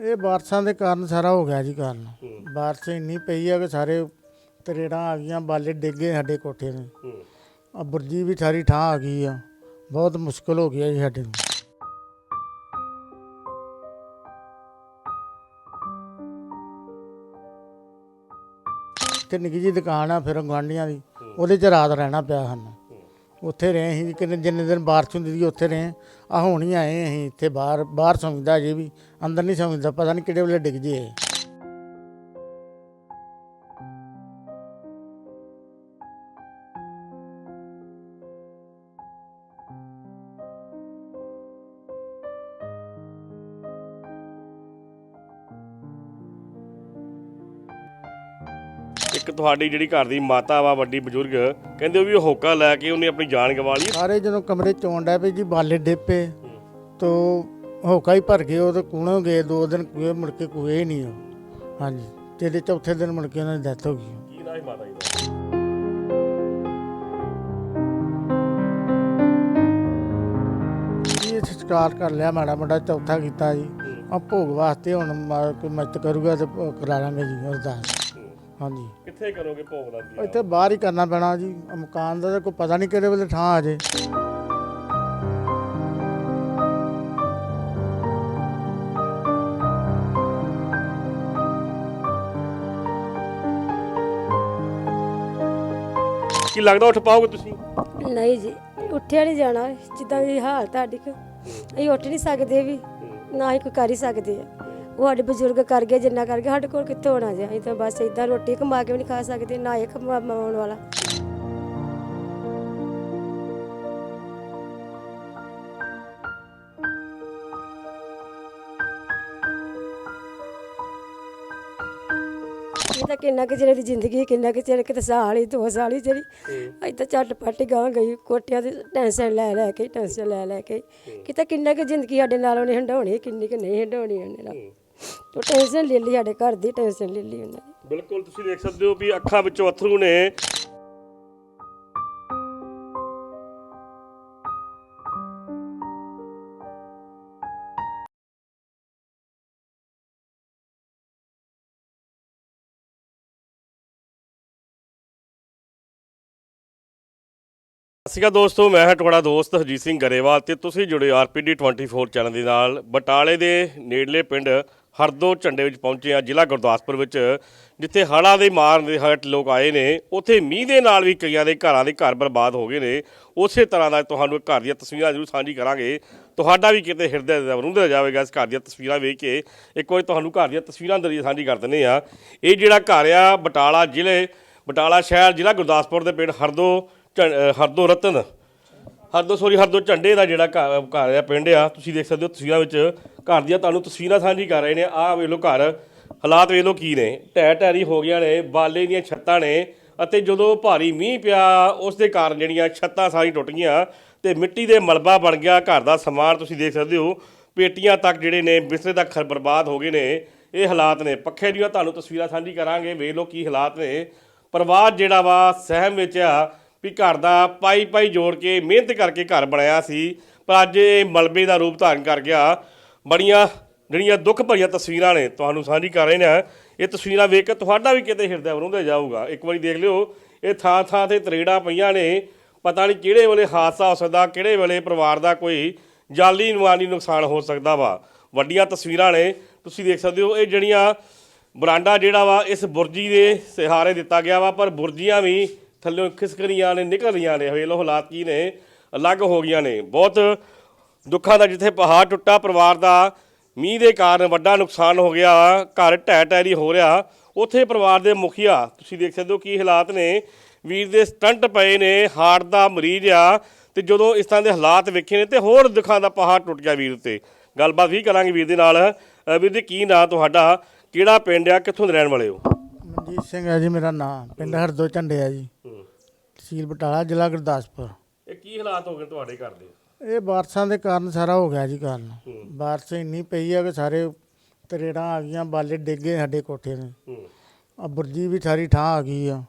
ਇਹ ਬਾਰਿਸ਼ਾਂ ਦੇ ਕਾਰਨ ਸਾਰਾ ਹੋ ਗਿਆ ਜੀ ਕਾਰਨ। ਬਾਰਿਸ਼ ਇੰਨੀ ਪਈ ਆ ਕਿ ਸਾਰੇ ਤਰੇੜਾਂ ਆ ਗਈਆਂ ਬਾਲੇ ਡਿੱਗੇ ਸਾਡੇ ਕੋਠੇ ਦੇ ਆ ਬੁਰਜੀ ਵੀ ਸਾਰੀ ਠਾਂ ਆ ਗਈ ਆ। ਬਹੁਤ ਮੁਸ਼ਕਲ ਹੋ ਗਿਆ ਜੀ ਸਾਡੇ ਨੂੰ। ਤੇ ਨਿੱਕੀ ਜੀ ਦੁਕਾਨ ਆ ਫਿਰ ਗੁਆਂਢੀਆਂ ਦੀ। ਉਹਦੇ 'ਚ ਰਾਤ ਰਹਿਣਾ ਪਿਆ ਸਾਨੂੰ। ਉੱਥੇ ਰਹੇ ਅਸੀਂ ਕਿੰਨੇ ਜਿੰਨੇ ਦਿਨ ਬਾਰਿਸ਼ ਹੁੰਦੀ ਸੀ ਉੱਥੇ ਰਹੇ। ਆ ਹੁਣ ਹੀ ਆਏ ਅਸੀਂ ਇੱਥੇ ਬਾਹਰ ਬਾਹਰ ਸੌਂਦਾ ਜੇ ਵੀ, ਅੰਦਰ ਨਹੀਂ ਸੌਂਦਾ ਪਤਾ ਨਹੀਂ ਕਿਹੜੇ ਵੇਲੇ ਡਿੱਗ ਜੇ ਇੱਕ ਤੁਹਾਡੀ ਜਿਹੜੀ ਘਰ ਦੀ ਮਾਤਾ ਵਾ ਵੱਡੀ ਬਜ਼ੁਰਗ ਕਹਿੰਦੇ ਉਹ ਵੀ ਹੋਕਾ ਲੈ ਕੇ ਉਹਨੇ ਆਪਣੀ ਜਾਨ ਗਵਾ ਲਈ। ਸਾਰੇ ਜਦੋਂ ਕਮਰੇ ਚ ਆਉਣ ਪਏ ਜੀ ਬਾਲੇ ਡੇਪੇ ਤੋ ਹੋਕਾ ਹੀ ਭਰ ਗਏ ਉਹ ਤੇ ਕੂਣੋਂ ਗਏ ਦੋ ਦਿਨ ਕੂਏ ਮੁੜ ਕੇ ਕੂਏ ਹੀ ਨਹੀਂ ਉਹ। ਹਾਂਜੀ ਤੇ ਇਹਦੇ ਚੌਥੇ ਦਿਨ ਮੁੜ ਕੇ ਉਹਨਾਂ ਦੀ ਡੈਥ ਹੋ ਗਈ। ਕੀ ਹੀ ਮਾਤਾ ਜੀ ਦਾ? ਕਰ ਲਿਆ ਮਾੜਾ ਮਾੜਾ ਚੌਥਾ ਕੀਤਾ ਜੀ। ਆ ਭੋਗ ਵਾਸਤੇ ਹੁਣ ਮਾ- ਕੋਈ ਮਦਦ ਕਰੂਗਾ ਤੇ ਭ- ਕਰਾ ਲਾਂਗੇ ਜੀ ਅਰਦਾਸ। ਹਾਂਜੀ। ਕਿੱਥੇ ਕਰੋਗੇ ਭੋਗ ਦਾ ਇੱਥੇ ਬਾਹਰ ਹੀ ਕਰਨਾ ਪੈਣਾ ਜੀ। ਮਕਾਨ ਦਾ ਤਾਂ ਕੋਈ ਪਤਾ ਨਹੀਂ ਕਿਹੜੇ ਵੇਲੇ ਥਾਂ ਆ ਜੇ। ਕੀ ਲੱਗਦਾ ਉੱਠ ਪਾਓਗੇ ਤੁਸੀਂ? ਨਹੀਂ ਜੀ ਉੱਠਿਆ ਨਹੀਂ ਜਾਣਾ। ਜਿੱਦਾਂ ਦੀ ਹਾਲਤ ਸਾਡੀ ਕੋ ਅਸੀਂ ਉੱਠ ਨਹੀਂ ਸਕਦੇ ਵੀ ਨਾ ਹੀ ਕੋਈ ਕਰ ਹੀ ਸਕਦੇ ਆ। ਉਹ ਸਾਡੇ ਬਜ਼ੁਰਗ ਕਰ ਗਏ ਜਿੰਨਾ ਕਰ ਗਏ ਸਾਡੇ ਕੋਲ ਕਿੱਥੋਂ ਹੋਣਾ ਜੀ? ਅਸੀਂ ਤਾਂ ਬਸ ਇਦਾਂ ਰੋਟੀ ਕਮਾ ਕੇ ਵੀ ਨਹੀਂ ਖਾ ਸਕਦੇ ਨਾ ਇਹ ਕਮਾਉਣ ਵਾਲਾ। ਇਹ ਤਾਂ ਕਿੰਨਾ ਕਿ ਦੀ ਜ਼ਿੰਦਗੀ ਕਿੰਨਾ ਕਿ ਚਿਰ ਕਿਤੇ ਸਾਲ ਹੀ ਦੋ ਸਾਲ ਹੀ ਜਿਹੜੀ। ਅਸੀਂ ਤਾਂ ਝੱਟ ਪੱਟ ਗਾਂ ਗਈ ਕੋਟਿਆਂ ਦੀ ਟੈਨਸ਼ਨ ਲੈ ਲੈ ਕੇ ਟੈਨਸ਼ਨ ਲੈ ਲੈ ਕੇ। ਕਿਤੇ ਕਿੰਨਾ ਕਿ ਜ਼ਿੰਦਗੀ ਸਾਡੇ ਨਾਲ ਉਹਨੇ ਹੰਡਾਉਣੀ ਕਿੰਨੀ ਕਿ ਨਹੀਂ ਹੰਡਾਉਣੀ ਉਹਨੇ ਨਾਲ। ਉਹ ਟੈਨਸ਼ਨ ਲੈ ਲਈ ਸਾਡੇ ਘਰ ਦੀ, ਟੈਨਸ਼ਨ ਲੈ ਲਈ ਉਹਨਾਂ ਨੇ ਬਿਲਕੁਲ, ਤੁਸੀਂ ਦੇਖ ਸਕਦੇ ਹੋ ਵੀ ਅੱਖਾਂ ਵਿੱਚੋਂ ਅਥਰੂ ਨੇ। ਸਤਿ ਸ਼੍ਰੀ ਅਕਾਲ ਦੋਸਤੋ, ਮੈਂ ਹਾਂ ਤੁਹਾਡਾ ਦੋਸਤ ਹਰਜੀਤ ਸਿੰਘ ਗਰੇਵਾਲ ਤੇ ਤੁਸੀਂ ਜੁੜੇ ਆਰਪੀਡੀ 24 ਚੈਨਲ ਦੇ ਨਾਲ। ਬਟਾਲੇ ਦੇ ਨੇੜਲੇ ਪਿੰਡ ਹਰਦੋ ਝੰਡੇ ਵਿੱਚ ਪਹੁੰਚੇ ਆ ਜ਼ਿਲ੍ਹਾ ਗੁਰਦਾਸਪੁਰ ਵਿੱਚ, ਜਿੱਥੇ ਹੜ੍ਹਾਂ ਦੇ ਮਾਰ ਦੇ ਹੇਠ ਲੋਕ ਆਏ ਨੇ। ਉੱਥੇ ਮੀਂਹ ਦੇ ਨਾਲ ਵੀ ਕਈਆਂ ਦੇ ਘਰਾਂ ਦੇ ਘਰ ਬਰਬਾਦ ਹੋ ਗਏ ਨੇ। ਉਸੇ ਤਰ੍ਹਾਂ ਦਾ ਤੁਹਾਨੂੰ ਘਰ ਦੀਆਂ ਤਸਵੀਰਾਂ ਜ਼ਰੂਰ ਸਾਂਝੀ ਕਰਾਂਗੇ। ਤੁਹਾਡਾ ਵੀ ਕਿਤੇ ਹਿਰਦੇ ਦਾ ਰੁੰਦ ਜਾਵੇਗਾ ਇਸ ਘਰ ਦੀਆਂ ਤਸਵੀਰਾਂ ਵੇਖ ਕੇ। ਇੱਕ ਵਾਰੀ ਤੁਹਾਨੂੰ ਘਰ ਦੀਆਂ ਤਸਵੀਰਾਂ ਦਰੀ ਸਾਂਝੀ ਕਰ ਦਿੰਦੇ ਆ ਇਹ ਜਿਹੜਾ ਘਰ ਆ, ਬਟਾਲਾ ਜ਼ਿਲ੍ਹੇ, ਬਟਾਲਾ ਸ਼ਹਿਰ ਜ਼ਿਲ੍ਹਾ ਗੁਰਦਾਸਪੁਰ ਦੇ ਪਿੰਡ ਹਰਦੋ ਝ- ਹਰਦੋ ਰਤਨ। ਹਰਦੋ ਸੋਰੀ ਹਰਦੋ ਝੰਡੇ ਦਾ ਜਿਹੜਾ ਘਰ ਘਰ ਆ, ਪਿੰਡ ਆ, ਤੁਸੀਂ ਦੇਖ ਸਕਦੇ ਹੋ ਤਸਵੀਰਾਂ ਵਿੱਚ ਘਰ ਦੀਆਂ ਤੁਹਾਨੂੰ ਤਸਵੀਰਾਂ ਸਾਂਝੀ ਕਰ ਰਹੇ ਨੇ। ਆਹ ਵੇਖ ਲਓ ਘਰ, ਹਾਲਾਤ ਵੇਖ ਲਓ ਕੀ ਨੇ। ਢਹਿ ਢਹਿਰੀ ਹੋ ਗਈਆਂ ਨੇ, ਬਾਲੇ ਦੀਆਂ ਛੱਤਾਂ ਨੇ ਅਤੇ ਜਦੋਂ ਭਾਰੀ ਮੀਂਹ ਪਿਆ, ਉਸ ਦੇ ਕਾਰਨ ਜਿਹੜੀਆਂ ਛੱਤਾਂ ਸਾਰੀ ਟੁੱਟ ਗਈਆਂ ਤੇ ਮਿੱਟੀ ਦੇ ਮਲਬਾ ਬਣ ਗਿਆ। ਘਰ ਦਾ ਸਮਾਨ ਤੁਸੀਂ ਦੇਖ ਸਕਦੇ ਹੋ, ਪੇਟੀਆਂ ਤੱਕ ਜਿਹੜੇ ਨੇ, ਬਿਸਤਰੇ ਤੱਕ ਖਰ ਬਰਬਾਦ ਹੋ ਗਏ ਨੇ। ਇਹ ਹਾਲਾਤ ਨੇ। ਪੱਖੇ ਦੀਆਂ ਤੁਹਾਨੂੰ ਤਸਵੀਰਾਂ ਸਾਂਝੀ ਕਰਾਂਗੇ। ਵੇਖ ਲਓ ਕੀ ਹਾਲਾਤ ਨੇ। ਪਰਿਵਾਰ ਜਿਹੜਾ ਵਾ ਸਹਿਮ ਵਿੱਚ ਆ। ਵੀ ਘਰ ਦਾ ਪਾਈ ਪਾਈ ਜੋੜ ਕੇ ਮਿਹਨਤ ਕਰਕੇ ਘਰ ਬਣਾਇਆ ਸੀ। ਪਰ ਅੱਜ ਇਹ ਮਲਬੇ ਦਾ ਰੂਪ ਧਾਰਨ ਕਰ ਗਿਆ। ਬੜੀਆਂ, ਜਿਹੜੀਆਂ ਦੁੱਖ ਭਰੀਆਂ ਤਸਵੀਰਾਂ ਨੇ ਤੁਹਾਨੂੰ ਸਾਂਝੀ ਕਰ ਰਹੇ ਨੇ। ਇਹ ਤਸਵੀਰਾਂ ਵੇਖ ਕੇ ਤੁਹਾਡਾ ਵੀ ਕਿਤੇ ਹਿਰਦਾ ਵਰੁੰਦੇ ਜਾਊਗਾ। ਇੱਕ ਵਾਰੀ ਦੇਖ ਲਿਓ, ਇਹ ਥਾਂ ਥਾਂ ਤੇ ਤਰੇੜਾਂ ਪਈਆਂ ਨੇ। ਪਤਾ ਨਹੀਂ ਕਿਹੜੇ ਵੇਲੇ ਹਾਦਸਾ ਹੋ ਸਕਦਾ, ਕਿਹੜੇ ਵੇਲੇ ਪਰਿਵਾਰ ਦਾ ਕੋਈ ਜਾਲੀ ਨੁਮਾਨੀ ਨੁਕਸਾਨ ਹੋ ਸਕਦਾ ਵਾ। ਵੱਡੀਆਂ ਤਸਵੀਰਾਂ ਨੇ। ਤੁਸੀਂ ਦੇਖ ਸਕਦੇ ਹੋ, ਇਹ ਜਿਹੜੀਆਂ ਬਰਾਂਡਾ ਜਿਹੜਾ ਵਾ, ਇਸ ਬੁਰਜੀ ਦੇ ਸਹਾਰੇ ਦਿੱਤਾ ਗਿਆ ਵਾ। ਪਰ ਬੁਰਜੀਆਂ ਵੀ ਥੱਲੇ ਖਿਸਕ ਰਹੀਆਂ ਨੇ ਨਿਕਲ ਰਹੀਆਂ ਨੇ, ਵੇਖ ਲਓ ਹਾਲਾਤ ਕੀ ਨੇ, ਅਲੱਗ ਹੋ ਗਈਆਂ ਨੇ। ਬਹੁਤ ਦੁੱਖਾਂ ਦਾ ਜਿੱਥੇ ਪਹਾੜ ਟੁੱਟਾ, ਪਰਿਵਾਰ ਦਾ ਮੀਂਹ ਦੇ ਕਾਰਨ ਵੱਡਾ ਨੁਕਸਾਨ ਹੋ ਗਿਆ, ਘਰ ਢਹਿ ਢਹਿਰੀ ਹੋ ਰਿਹਾ। ਉੱਥੇ ਪਰਿਵਾਰ ਦੇ ਮੁਖੀਆ, ਤੁਸੀਂ ਦੇਖ ਸਕਦੇ ਹੋ ਕੀ ਹਾਲਾਤ ਨੇ। ਵੀਰ ਦੇ ਸਟੰਟ ਪਏ ਨੇ, ਹਾਰਟ ਦਾ ਮਰੀਜ਼ ਆ, ਤੇ ਜਦੋਂ ਇਸ ਤਰ੍ਹਾਂ ਦੇ ਹਾਲਾਤ ਵੇਖੇ ਨੇ, ਤੇ ਹੋਰ ਦੁੱਖਾਂ ਦਾ ਪਹਾੜ ਟੁੱਟ ਗਿਆ ਵੀਰ ਉੱਤੇ। ਗੱਲਬਾਤ ਵੀ ਕਰਾਂਗੇ ਵੀਰ ਦੇ ਨਾਲ। ਵੀਰ ਜੀ, ਕੀ ਨਾਂ ਤੁਹਾਡਾ? ਕਿਹੜਾ ਪਿੰਡ ਆ? ਕਿੱਥੋਂ ਦੇ ਰਹਿਣ ਵਾਲੇ ਹੋ? ਮਨਜੀਤ ਸਿੰਘ ਹੈ ਜੀ ਮੇਰਾ ਨਾਮ ਪਿੰਡ ਹਰਦੋ ਝੰਡੇ ਆ ਜੀ। ਤਹਿਸੀਲ ਬਟਾਲਾ ਜ਼ਿਲ੍ਹਾ ਗੁਰਦਾਸਪੁਰ। ਇਹ ਕੀ ਹਾਲਾਤ ਹੋ ਗਏ ਤੁਹਾਡੇ ਘਰ ਦੇ? ਇਹ ਬਾਰਿਸ਼ਾਂ ਦੇ ਕਾਰਨ ਸਾਰਾ ਹੋ ਗਿਆ ਜੀ ਕਾਰਨ। ਬਾਰਿਸ਼ ਇੰਨੀ ਪਈ ਆ ਕਿ ਸਾਰੇ ਤਰੇੜਾਂ ਆ ਗਈਆਂ ਬਾਲੇ ਡਿੱਗੇ ਸਾਡੇ ਕੋਠੇ ਦੇ ਹੂੰ। ਆ ਬੁਰਜੀ ਵੀ ਸਾਰੀ ਠਾਂ ਆ ਗਈ ਆ।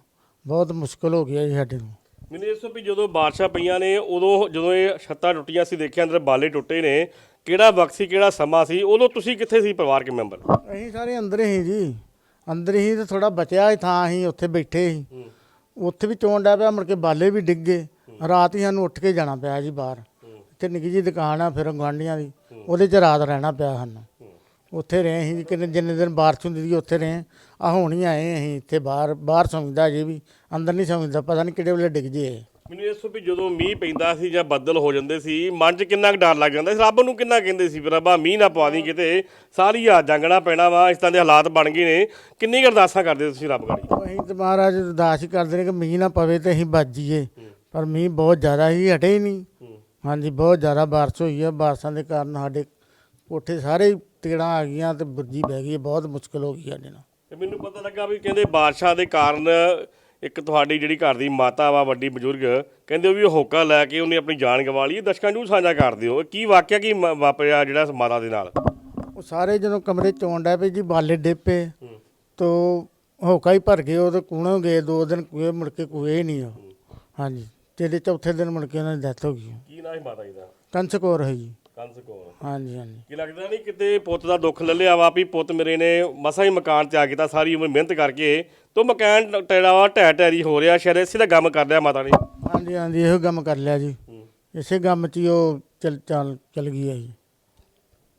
ਬਹੁਤ ਮੁਸ਼ਕਲ ਹੋ ਗਿਆ ਜੀ ਸਾਡੇ ਨੂੰ। ਮੈਨੂੰ ਇਸ ਤੋਂ ਵੀ ਜਦੋਂ ਬਾਰਿਸ਼ਾਂ ਪਈਆਂ ਨੇ ਉਦੋਂ ਜਦੋਂ ਇਹ ਛੱਤਾਂ ਟੁੱਟੀਆਂ ਸੀ ਦੇਖਿਆ ਅੰਦਰ ਬਾਲੇ ਟੁੱਟੇ ਨੇ ਕਿਹੜਾ ਵਕਤ ਸੀ ਕਿਹੜਾ ਸਮਾਂ ਸੀ ਉਦੋਂ ਤੁਸੀਂ ਕਿੱਥੇ ਸੀ ਪਰਿਵਾਰਕ ਮੈਂਬਰ? ਅਸੀਂ ਸਾਰੇ ਅੰਦਰ ਹੀ ਜੀ। ਅੰਦਰ ਹੀ ਤੇ ਥੋੜਾ ਬਚਿਆ ਹੀ ਥਾਂ ਅਸੀਂ ਉੱਥੇ ਬੈਠੇ ਸੀ। ਉੱਥੇ ਵੀ ਚੋਣ ਡਿਆ ਪਿਆ ਮੁੜ ਕੇ ਬਾਲੇ ਵੀ ਡਿੱਗੇ ਰਾਤ ਹੀ ਸਾਨੂੰ ਉੱਠ ਕੇ ਜਾਣਾ ਪਿਆ ਜੀ ਬਾਹਰ। ਇੱਥੇ ਨਿੱਕੀ ਜੀ ਦੁਕਾਨ ਆ ਫਿਰ ਗੁਆਂਢੀਆਂ ਦੀ ਉਹਦੇ 'ਚ ਰਾਤ ਰਹਿਣਾ ਪਿਆ ਸਾਨੂੰ। ਉੱਥੇ ਰਹੇ ਅਸੀਂ ਕਿੰਨੇ ਜਿੰਨੇ ਦਿਨ ਬਾਰਿਸ਼ ਹੁੰਦੀ ਸੀ ਉੱਥੇ ਰਹੇ। ਆ ਹੁਣ ਹੀ ਆਏ ਅਸੀਂ ਇੱਥੇ ਬਾਹਰ ਬਾਹਰ ਸੌਂਦਾ ਜੀ ਵੀ ਅੰਦਰ ਨਹੀਂ ਸੌਂਦਾ ਪਤਾ ਨਹੀਂ ਕਿਹੜੇ ਵੇਲੇ ਡਿੱਗ ਜੇ। ਮੈਨੂੰ ਇਹ ਦੱਸੋ ਵੀ ਜਦੋਂ ਮੀਂਹ ਪੈਂਦਾ ਸੀ ਜਾਂ ਬੱਦਲ ਹੋ ਜਾਂਦੇ ਸੀ ਮਨ 'ਚ ਕਿੰਨਾ ਕੁ ਡਰ ਲੱਗ ਜਾਂਦਾ ਸੀ? ਰੱਬ ਨੂੰ ਕਿੰਨਾ ਕਹਿੰਦੇ ਸੀ? ਵੀ ਰੱਬਾ ਮੀਂਹ ਨਾ ਪਵਾ ਦੀ ਕਿਤੇ। ਸਾਰੀ ਆ ਜੰਗਣਾ ਪੈਣਾ ਵਾ ਇਸ ਤਰ੍ਹਾਂ ਦੇ ਹਾਲਾਤ ਬਣ ਗਏ ਨੇ। ਕਿੰਨੀ ਕੁ ਅਰਦਾਸਾਂ ਕਰਦੇ ਤੁਸੀਂ ਰੱਬ ਉਹ ਅਸੀਂ ਤੇ ਮਹਾਰਾਜ ਅਰਦਾਸ ਹੀ ਕਰਦੇ ਨੇ ਕਿ ਮੀਂਹ ਨਾ ਪਵੇ ਤੇ ਅਸੀਂ ਬਚ ਜਾਈਏ। ਪਰ ਮੀਂਹ ਬਹੁਤ ਜ਼ਿਆਦਾ ਹੀ ਹਟੇ ਹੀ ਨਹੀਂ। ਹਾਂਜੀ ਬਹੁਤ ਜ਼ਿਆਦਾ ਬਾਰਿਸ਼ ਹੋਈ ਹੈ ਬਾਰਿਸ਼ਾਂ ਦੇ ਕਾਰਨ ਸਾਡੇ ਕੋਠੇ ਸਾਰੇ ਤੇੜਾਂ ਆ ਗਈਆਂ ਤੇ ਬੁਰਜੀ ਬਹਿ ਗਈ ਹੈ, ਬਹੁਤ ਮੁਸ਼ਕਲ ਹੋ ਗਈ ਸਾਡੇ ਨਾਲ। ਤੇ ਮੈਨੂੰ ਪਤਾ ਲੱਗਾ ਵੀ ਕਹਿੰਦੇ ਬਾਰਿਸ਼ਾਂ ਦੇ ਕਾਰਨ ਇੱਕ ਤੁਹਾਡੀ ਜਿਹੜੀ ਘਰ ਦੀ ਮਾਤਾ ਵਾ ਵੱਡੀ ਬਜ਼ੁਰਗ ਕਹਿੰਦੇ ਉਹ ਵੀ ਹੋਕਾ ਲੈ ਕੇ ਉਹਨੇ ਆਪਣੀ ਜਾਨ ਗਵਾ ਲਈ ਇਹ ਦਰਸ਼ਕਾਂ ਨੂੰ ਸਾਂਝਾ ਕਰ ਦਿਓ। ਇਹ ਕੀ ਵਾਕਿਆ ਕੀ ਮ- ਵਾਪਰਿਆ ਜਿਹੜਾ ਇਸ ਮਾਤਾ ਦੇ ਨਾਲ? ਉਹ ਸਾਰੇ ਜਦੋਂ ਕਮਰੇ ਚ ਆਉਣ ਪਏ ਜੀ ਬਾਲੇ ਡੇਪੇ ਤੋ ਹੋਕਾ ਹੀ ਭਰ ਗਏ ਉਹ ਤੇ ਕੂਣੋਂ ਗਏ ਦੋ ਦਿਨ ਕੂਏ ਮੁੜ ਕੇ ਕੂਏ ਹੀ ਨਹੀਂ ਉਹ। ਹਾਂਜੀ ਤੇਰੇ ਚੌਥੇ ਦਿਨ ਮੁੜ ਕੇ ਉਹਨਾਂ ਦੀ ਡੈਥ ਹੋ ਗਈ। ਕੀ ਨਾਂ ਸੀ ਮਾਤਾ ਜੀ ਦਾ? ਕੰਸਕੌਰ ਹੈ ਜੀ। ਕੰਸ ਕੌਰ ਹਾਂਜੀ ਹਾਂਜੀ। ਕੀ ਲੱਗਦਾ ਨਹੀਂ ਕਿਤੇ ਪੁੱਤ ਦਾ ਦੁੱਖ ਲੱਲਿਆ ਵਾ ਵੀ ਪੁੱਤ ਮੇਰੇ ਨੇ ਮਸਾ ਹੀ ਮਕਾਨ ਤਿਆਗ ਕੀਤਾ ਸਾਰੀ ਉਮਰ ਮਿਹਨਤ ਕਰਕੇ। ਤੋ ਮਕਾਨ ਟੇੜਾ ਵਾ ਢਹਿ ਢੈਰੀ ਹੋ ਰਿਹਾ ਸ਼ਾਇਦ ਇਸੇ ਦਾ ਗਮ ਕਰ ਲਿਆ ਮਾਤਾ ਨੇ। ਹਾਂਜੀ ਹਾਂਜੀ ਇਹੋ ਕੰਮ ਕਰ ਲਿਆ ਜੀ। ਇਸੇ ਕੰਮ 'ਚ ਹੀ ਉਹ ਚਲ ਚੱਲ ਚਲ ਗਈ ਹੈ ਜੀ।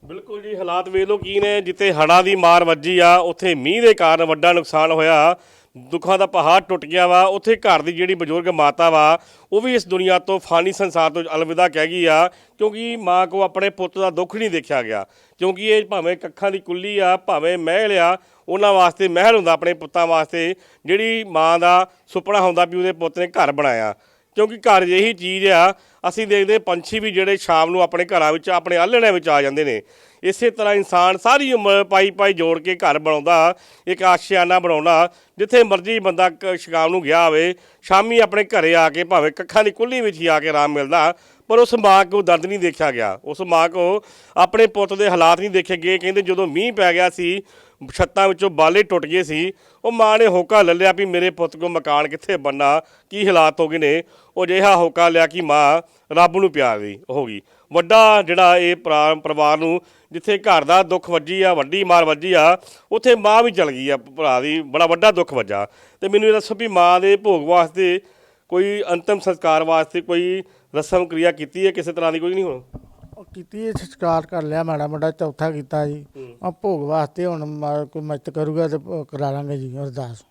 ਬਿਲਕੁਲ ਜੀ ਹਾਲਾਤ ਵੇਖ ਲਓ ਕੀ ਨੇ ਜਿੱਥੇ ਹੜ੍ਹਾਂ ਦੀ ਮਾਰ ਵੱਜੀ ਆ ਉੱਥੇ ਮੀਂਹ ਦੇ ਕਾਰਨ ਵੱਡਾ ਨੁਕਸਾਨ ਹੋਇਆ। ਦੁੱਖਾਂ ਦਾ ਪਹਾੜ ਟੁੱਟ ਗਿਆ ਵਾ, ਉੱਥੇ ਘਰ ਦੀ ਜਿਹੜੀ ਬਜ਼ੁਰਗ ਮਾਤਾ ਵਾ, ਉਹ ਵੀ ਇਸ ਦੁਨੀਆ ਤੋਂ ਫਾਨੀ ਸੰਸਾਰ ਤੋਂ ਅਲਵਿਦਾ ਕਹਿ ਗਈ ਆ, ਕਿਉਂਕਿ ਮਾਂ ਕੋ ਆਪਣੇ ਪੁੱਤ ਦਾ ਦੁੱਖ ਨਹੀਂ ਦੇਖਿਆ ਗਿਆ। ਕਿਉਂਕਿ ਇਹ ਭਾਵੇਂ ਕੱਖਾਂ ਦੀ ਕੁੱਲੀ ਆ, ਭਾਵੇਂ ਮਹਿਲ ਆ, ਉਹਨਾਂ ਵਾਸਤੇ ਮਹਿਲ ਹੁੰਦਾ, ਆਪਣੇ ਪੁੱਤਾਂ ਵਾਸਤੇ, ਜਿਹੜੀ ਮਾਂ ਦਾ ਸੁਪਨਾ ਹੁੰਦਾ ਵੀ ਉਹਦੇ ਪੁੱਤ ਨੇ ਘਰ ਬਣਾਇਆ। ਕਿਉਂਕਿ ਘਰ ਜਿਹੀ ਚੀਜ਼ ਆ, ਅਸੀਂ ਦੇਖਦੇ ਪੰਛੀ ਵੀ ਜਿਹੜੇ ਸ਼ਾਮ ਨੂੰ ਆਪਣੇ ਘਰਾਂ ਵਿੱਚ, ਆਪਣੇ ਆਲ੍ਹਣਿਆਂ ਵਿੱਚ ਆ ਜਾਂਦੇ ਨੇ। ਇਸੇ ਤਰ੍ਹਾਂ ਇਨਸਾਨ ਸਾਰੀ ਉਮਰ ਪਾਈ ਪਾਈ ਜੋੜ ਕੇ ਘਰ ਬਣਾਉਂਦਾ, ਇੱਕ ਆਸ਼ਿਆਨਾ ਬਣਾਉਣਾ, ਜਿੱਥੇ ਮਰਜ਼ੀ ਬੰਦਾ ਕ- ਸ਼ਾਮ ਨੂੰ ਗਿਆ ਹੋਵੇ, ਸ਼ਾਮੀ ਆਪਣੇ ਘਰੇ ਆ ਕੇ ਭਾਵੇਂ ਕੱਖਾਂ ਦੀ ਕੁੱਲੀ ਵਿੱਚ ਹੀ ਆ ਕੇ ਆਰਾਮ ਮਿਲਦਾ, ਪਰ ਉਸ ਮਾਂ ਕੋ ਦਰਦ ਨਹੀਂ ਦੇਖਿਆ ਗਿਆ। ਉਸ ਮਾਂ ਕੋ ਆਪਣੇ ਪੁੱਤ ਦੇ ਹਾਲਾਤ ਨਹੀਂ ਦੇਖੇ ਗਏ, ਕਹਿੰਦੇ ਜਦੋਂ ਮੀਂਹ ਪੈ ਗਿਆ ਸੀ ਛੱਤਾਂ ਵਿੱਚੋਂ ਬਾਲੇ ਟੁੱਟ ਗਏ ਸੀ। ਉਹ ਮਾਂ ਨੇ ਹੋਕਾ ਲੈ ਲਿਆ ਵੀ ਮੇਰੇ ਪੁੱਤ ਕੋ ਮਕਾਨ ਕਿੱਥੇ ਬਣਨਾ, ਕੀ ਹਾਲਾਤ ਹੋ ਗਏ ਨੇ। ਉਹ ਜਿਹਾ ਹੋਕਾ ਲਿਆ ਕਿ ਮਾਂ ਰੱਬ ਨੂੰ ਪਿਆਰ ਦੀ ਹੋ ਗਈ। ਵੱਡਾ ਜਿਹੜਾ ਇਹ ਪਰਿਵਾਰ ਨੂੰ ਜਿੱਥੇ ਘਰ ਦਾ ਦੁੱਖ ਵੱਜੀ ਆ, ਵੱਡੀ ਮਾਰ ਵੱਜੀ ਆ, ਉੱਥੇ ਮਾਂ ਵੀ ਚਲ ਗਈ ਆ, ਭਰਾ ਦੀ, ਬੜਾ ਵੱਡਾ ਦੁੱਖ ਵੱਜਾ। ਤੇ ਮੈਨੂੰ ਇਹ ਦੱਸੋ ਵੀ ਮਾਂ ਦੇ ਭੋਗ ਵਾਸਤੇ ਕੋਈ ਅੰਤਮ ਸੰਸਕਾਰ ਵਾਸਤੇ ਕੋਈ ਰਸਮ ਕਿਰਿਆ ਕੀਤੀ ਹੈ? ਕਿਸੇ ਤਰ੍ਹਾਂ ਦੀ ਕੋਈ ਨਹੀਂ ਹੁਣ? ਕੀਤੀ ਇਹ ਸੰਸਕਾਰ ਕਰ ਲਿਆ ਮਾੜਾ ਮੋਟਾ ਚੌਥਾ ਕੀਤਾ ਜੀ। ਆ ਭੋਗ ਵਾਸਤੇ ਹੁਣ ਮਾ- ਕੋਈ ਮਦਦ ਕਰੂਗਾ ਤੇ ਕਰਾ ਲਾਂਗੇ ਜੀ ਅਰਦਾਸ।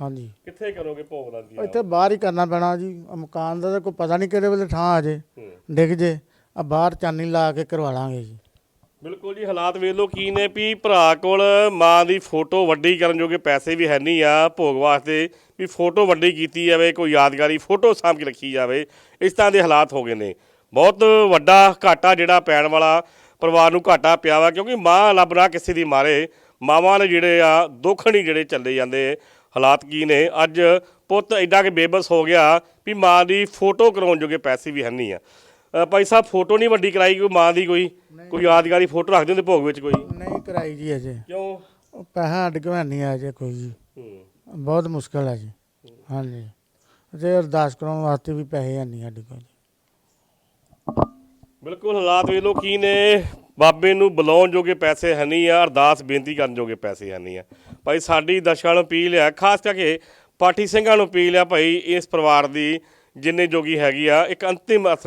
ਹਾਂਜੀ। ਕਿੱਥੇ ਕਰੋਗੇ ਭੋਗ ਦਾ ਉਹ ਇੱਥੇ ਬਾਹਰ ਹੀ ਕਰਨਾ ਪੈਣਾ ਜੀ। ਆਹ ਮਕਾਨ ਦਾ ਤਾਂ ਕੋਈ ਪਤਾ ਨਹੀਂ ਕਿਹੜੇ ਵੇਲੇ ਥਾਂ ਆ ਜੇ ਡਿੱਗ ਜੇ। ਆ ਬਾਹਰ ਚਾਨੀ ਲਾ ਕੇ ਕਰਵਾ ਲਾਂਗੇ ਜੀ। ਬਿਲਕੁਲ ਜੀ ਹਾਲਾਤ ਵੇਖ ਲਓ ਕੀ ਨੇ ਵੀ ਭਰਾ ਕੋਲ ਮਾਂ ਦੀ ਫੋਟੋ ਵੱਡੀ ਕਰਨ ਜੋਗੇ ਪੈਸੇ ਵੀ ਹੈ ਨਹੀਂ ਆ ਭੋਗ ਵਾਸਤੇ। ਵੀ ਫੋਟੋ ਵੱਡੀ ਕੀਤੀ ਜਾਵੇ ਕੋਈ ਯਾਦਗਾਰੀ ਫੋਟੋ ਸਾਂਭ ਕੇ ਰੱਖੀ ਜਾਵੇ। ਇਸ ਤਰ੍ਹਾਂ ਦੇ ਹਾਲਾਤ ਹੋ ਗਏ ਨੇ। ਬਹੁਤ ਵੱਡਾ ਘਾਟਾ ਜਿਹੜਾ ਪੈਣ ਵਾਲਾ ਪਰਿਵਾਰ ਨੂੰ ਘਾਟਾ ਪਿਆ ਵਾ ਕਿਉਂਕਿ ਮਾਂ ਲੱਭ ਨਾ ਕਿਸੇ ਦੀ ਮਾਰੇ। ਮਾਵਾਂ ਨੇ ਜਿਹੜੇ ਆ ਦੁੱਖ ਨਹੀਂ ਜਿਹੜੇ ਚੱਲੇ ਜਾਂਦੇ। ਹਾਲਾਤ ਕੀ ਨੇ? ਅੱਜ ਪੁੱਤ ਐਡਾ ਕਿ ਬੇਬਸ ਹੋ ਗਿਆ ਵੀ ਮਾਂ ਦੀ ਫੋਟੋ ਕਰਾਉਣ ਜੋਗੇ ਪੈਸੇ ਵੀ ਹੈ ਨਹੀਂ ਆ। ਭਾਈ ਸਾਹਿਬ ਫੋਟੋ ਨਹੀਂ ਵੱਡੀ ਕਰਾਈ ਕੋਈ ਮਾਂ ਦੀ ਕੋਈ? ਕੋਈ ਯਾਦਗਾਰੀ ਫੋਟੋ ਰੱਖ ਦਿੰਦੇ ਭੋਗ ਵਿੱਚ ਕੋਈ? ਨਹੀਂ ਕਰਾਈ ਜੀ ਅਜੇ। ਕਿਉਂ? ਪੈਸਾ ਅੱਡ ਕੇ ਨਹੀਂ ਆ ਜੇ ਕੋਈ ਜੀ। ਬਹੁਤ ਮੁਸ਼ਕਲ ਹੈ ਜੀ। ਹਾਂਜੀ। ਤੇ ਅਰਦਾਸ ਕਰਾਉਣ ਵਾਸਤੇ ਵੀ ਪੈਸੇ ਨਹੀਂ ਸਾਡੇ ਕੋਲ। ਬਿਲਕੁਲ ਹਾਲਾਤ ਵੇਖ ਲਓ ਕੀ ਨੇ। ਬਾਬੇ ਨੂੰ ਬੁਲਾਉਣ ਜੋਗੇ ਪੈਸੇ ਹੈ ਨਹੀਂ ਆ, ਅਰਦਾਸ, ਬੇਨਤੀ ਕਰਨ ਜੋਗੇ ਪੈਸੇ ਹੈ ਨਹੀਂ ਆ। ਭਾਈ ਸਾਡੀ ਦਰਸ਼ਕਾਂ ਨੂੰ ਅਪੀਲ ਆ, ਖਾਸ ਕਰਕੇ ਪਾਠੀ ਸਿੰਘਾਂ ਨੂੰ ਅਪੀਲ ਆ ਭਾਈ ਇਸ ਪਰਿਵਾਰ ਦੀ ਜਿੰਨੇ ਜੋਗੀ ਹੈਗੀ ਆ, ਇੱਕ ਅੰਤਿਮ ਅਥ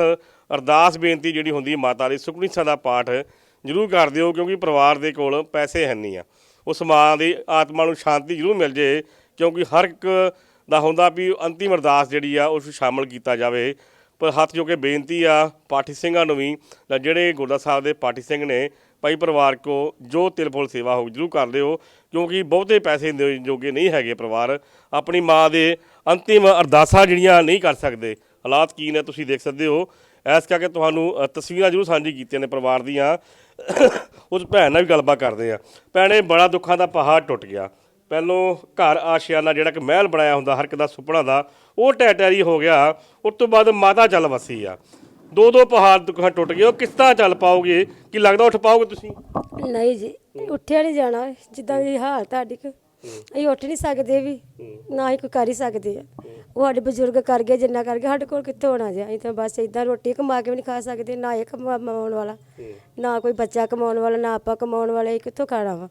ਅਰਦਾਸ, ਬੇਨਤੀ ਜਿਹੜੀ ਹੁੰਦੀ ਹੈ ਮਾਤਾ ਦੀ, ਸੁਖਮਨੀ ਸਾਹਿਬ ਦਾ ਪਾਠ ਜ਼ਰੂਰ ਕਰ ਦਿਓ ਕਿਉਂਕਿ ਪਰਿਵਾਰ ਦੇ ਕੋਲ ਪੈਸੇ ਹੈ ਨਹੀਂ ਆ। ਉਸ ਮਾਂ ਦੀ ਆਤਮਾ ਨੂੰ ਸ਼ਾਂਤੀ ਜ਼ਰੂਰ ਮਿਲ ਜੇ ਕਿਉਂਕਿ ਹਰ ਇੱਕ ਦਾ ਹੁੰਦਾ ਵੀ ਅੰਤਿਮ ਅਰਦਾਸ ਜਿਹੜੀ ਆ, ਉਸ ਨੂੰ ਸ਼ਾਮਲ ਕੀਤਾ ਜਾਵੇ। ਪਰ ਹੱਥ ਜੋ ਕੇ ਬੇਨਤੀ ਆ ਪਾਠੀ ਸਿੰਘਾਂ ਨੂੰ ਵੀ ਜਿਹੜੇ ਗੁਰਦਾ ਸਾਹਿਬ ਦੇ ਪਾਠੀ ਸਿੰਘ ਨੇ ਭਾਈ ਪਰਿਵਾਰ ਕੋ ਜੋ ਤਿਲ ਫੁੱਲ ਸੇਵਾ ਹੋ ਜਰੂਰ ਕਰ ਲਿਓ, ਕਿਉਂਕਿ ਬਹੁਤੇ ਪੈਸੇ ਜੋਗੇ ਨਹੀਂ ਹੈਗੇ ਪਰਿਵਾਰ। ਆਪਣੀ ਮਾਂ ਦੇ ਅੰਤਿਮ ਅਰਦਾਸਾਂ ਜਿਹੜੀਆਂ ਨਹੀਂ ਕਰ ਸਕਦੇ। ਹਾਲਾਤ ਕੀ ਨੇ ਤੁਸੀਂ ਦੇਖ ਸਕਦੇ ਹੋ। ਐਸ ਕਰਕੇ ਤੁਹਾਨੂੰ ਤਸਵੀਰਾਂ ਜਰੂਰ ਸਾਂਝੀ ਕੀਤੀਆਂ ਨੇ ਪਰਿਵਾਰ ਦੀਆਂ। ਉਸ ਭੈਣ ਨਾਲ ਵੀ ਗੱਲਬਾਤ ਕਰਦੇ ਆ। ਭੈਣੇ, ਬੜਾ ਦੁੱਖਾਂ ਦਾ ਪਹਾੜ ਟੁੱਟ ਗਿਆ। ਪਹਿਲੋਂ ਘਰ ਆਸ਼ਿਆਨਾ ਜਿਹੜਾ ਕਿ ਮਹਿਲ ਬਣਾਇਆ ਹੁੰਦਾ ਹਰ ਇੱਕ ਦਾ ਸੁਪਨਾ ਦਾ ਉਹ ਟੈ ਟੈਰੀ ਹੋ ਗਿਆ। ਉਸ ਤੋਂ ਬਾਅਦ ਮਾਤਾ ਚੱਲ ਵਸੀ ਆ। ਦੋ ਦੋ ਪਹਾੜ ਦੁੱਖਾਂ ਟੁੱਟ ਗਏ। ਉਹ ਕਿਸ ਤਰ੍ਹਾਂ ਚੱਲ ਪਾਓਗੇ? ਕੀ ਲੱਗਦਾ ਉੱਠ ਪਾਓਗੇ ਤੁਸੀਂ? ਨਹੀਂ ਜੀ ਉੱਠਿਆ ਨਹੀਂ ਜਾਣਾ। ਜਿੱਦਾਂ ਦੀ ਹਾਲਤ ਤੁਹਾਡੀ ਅਸੀਂ ਉੱਠ ਨਹੀਂ ਸਕਦੇ ਵੀ ਨਾ ਹੀ ਕੋਈ ਕਰ ਹੀ ਸਕਦੇ ਆ। ਉਹ ਸਾਡੇ ਬਜ਼ੁਰਗ ਕਰ ਗਏ, ਜਿੰਨਾ ਕਰ ਗਏ, ਸਾਡੇ ਕੋਲ ਕਿੱਥੋਂ ਹੋਣਾ ਜੇ? ਅਸੀਂ ਤਾਂ ਬਸ ਇਦਾਂ ਰੋਟੀ ਕਮਾ ਕੇ ਵੀ ਨਹੀਂ ਖਾ ਸਕਦੇ, ਨਾ ਇਹ ਕਮਾਉਣ ਵਾਲਾ, ਨਾ ਕੋਈ ਬੱਚਾ ਕਮਾਉਣ ਵਾਲਾ, ਨਾ ਆਪਾਂ ਕਮਾਉਣ ਵਾਲੇ ਕਿੱਥੋਂ ਖਾਣਾ ਵਾ?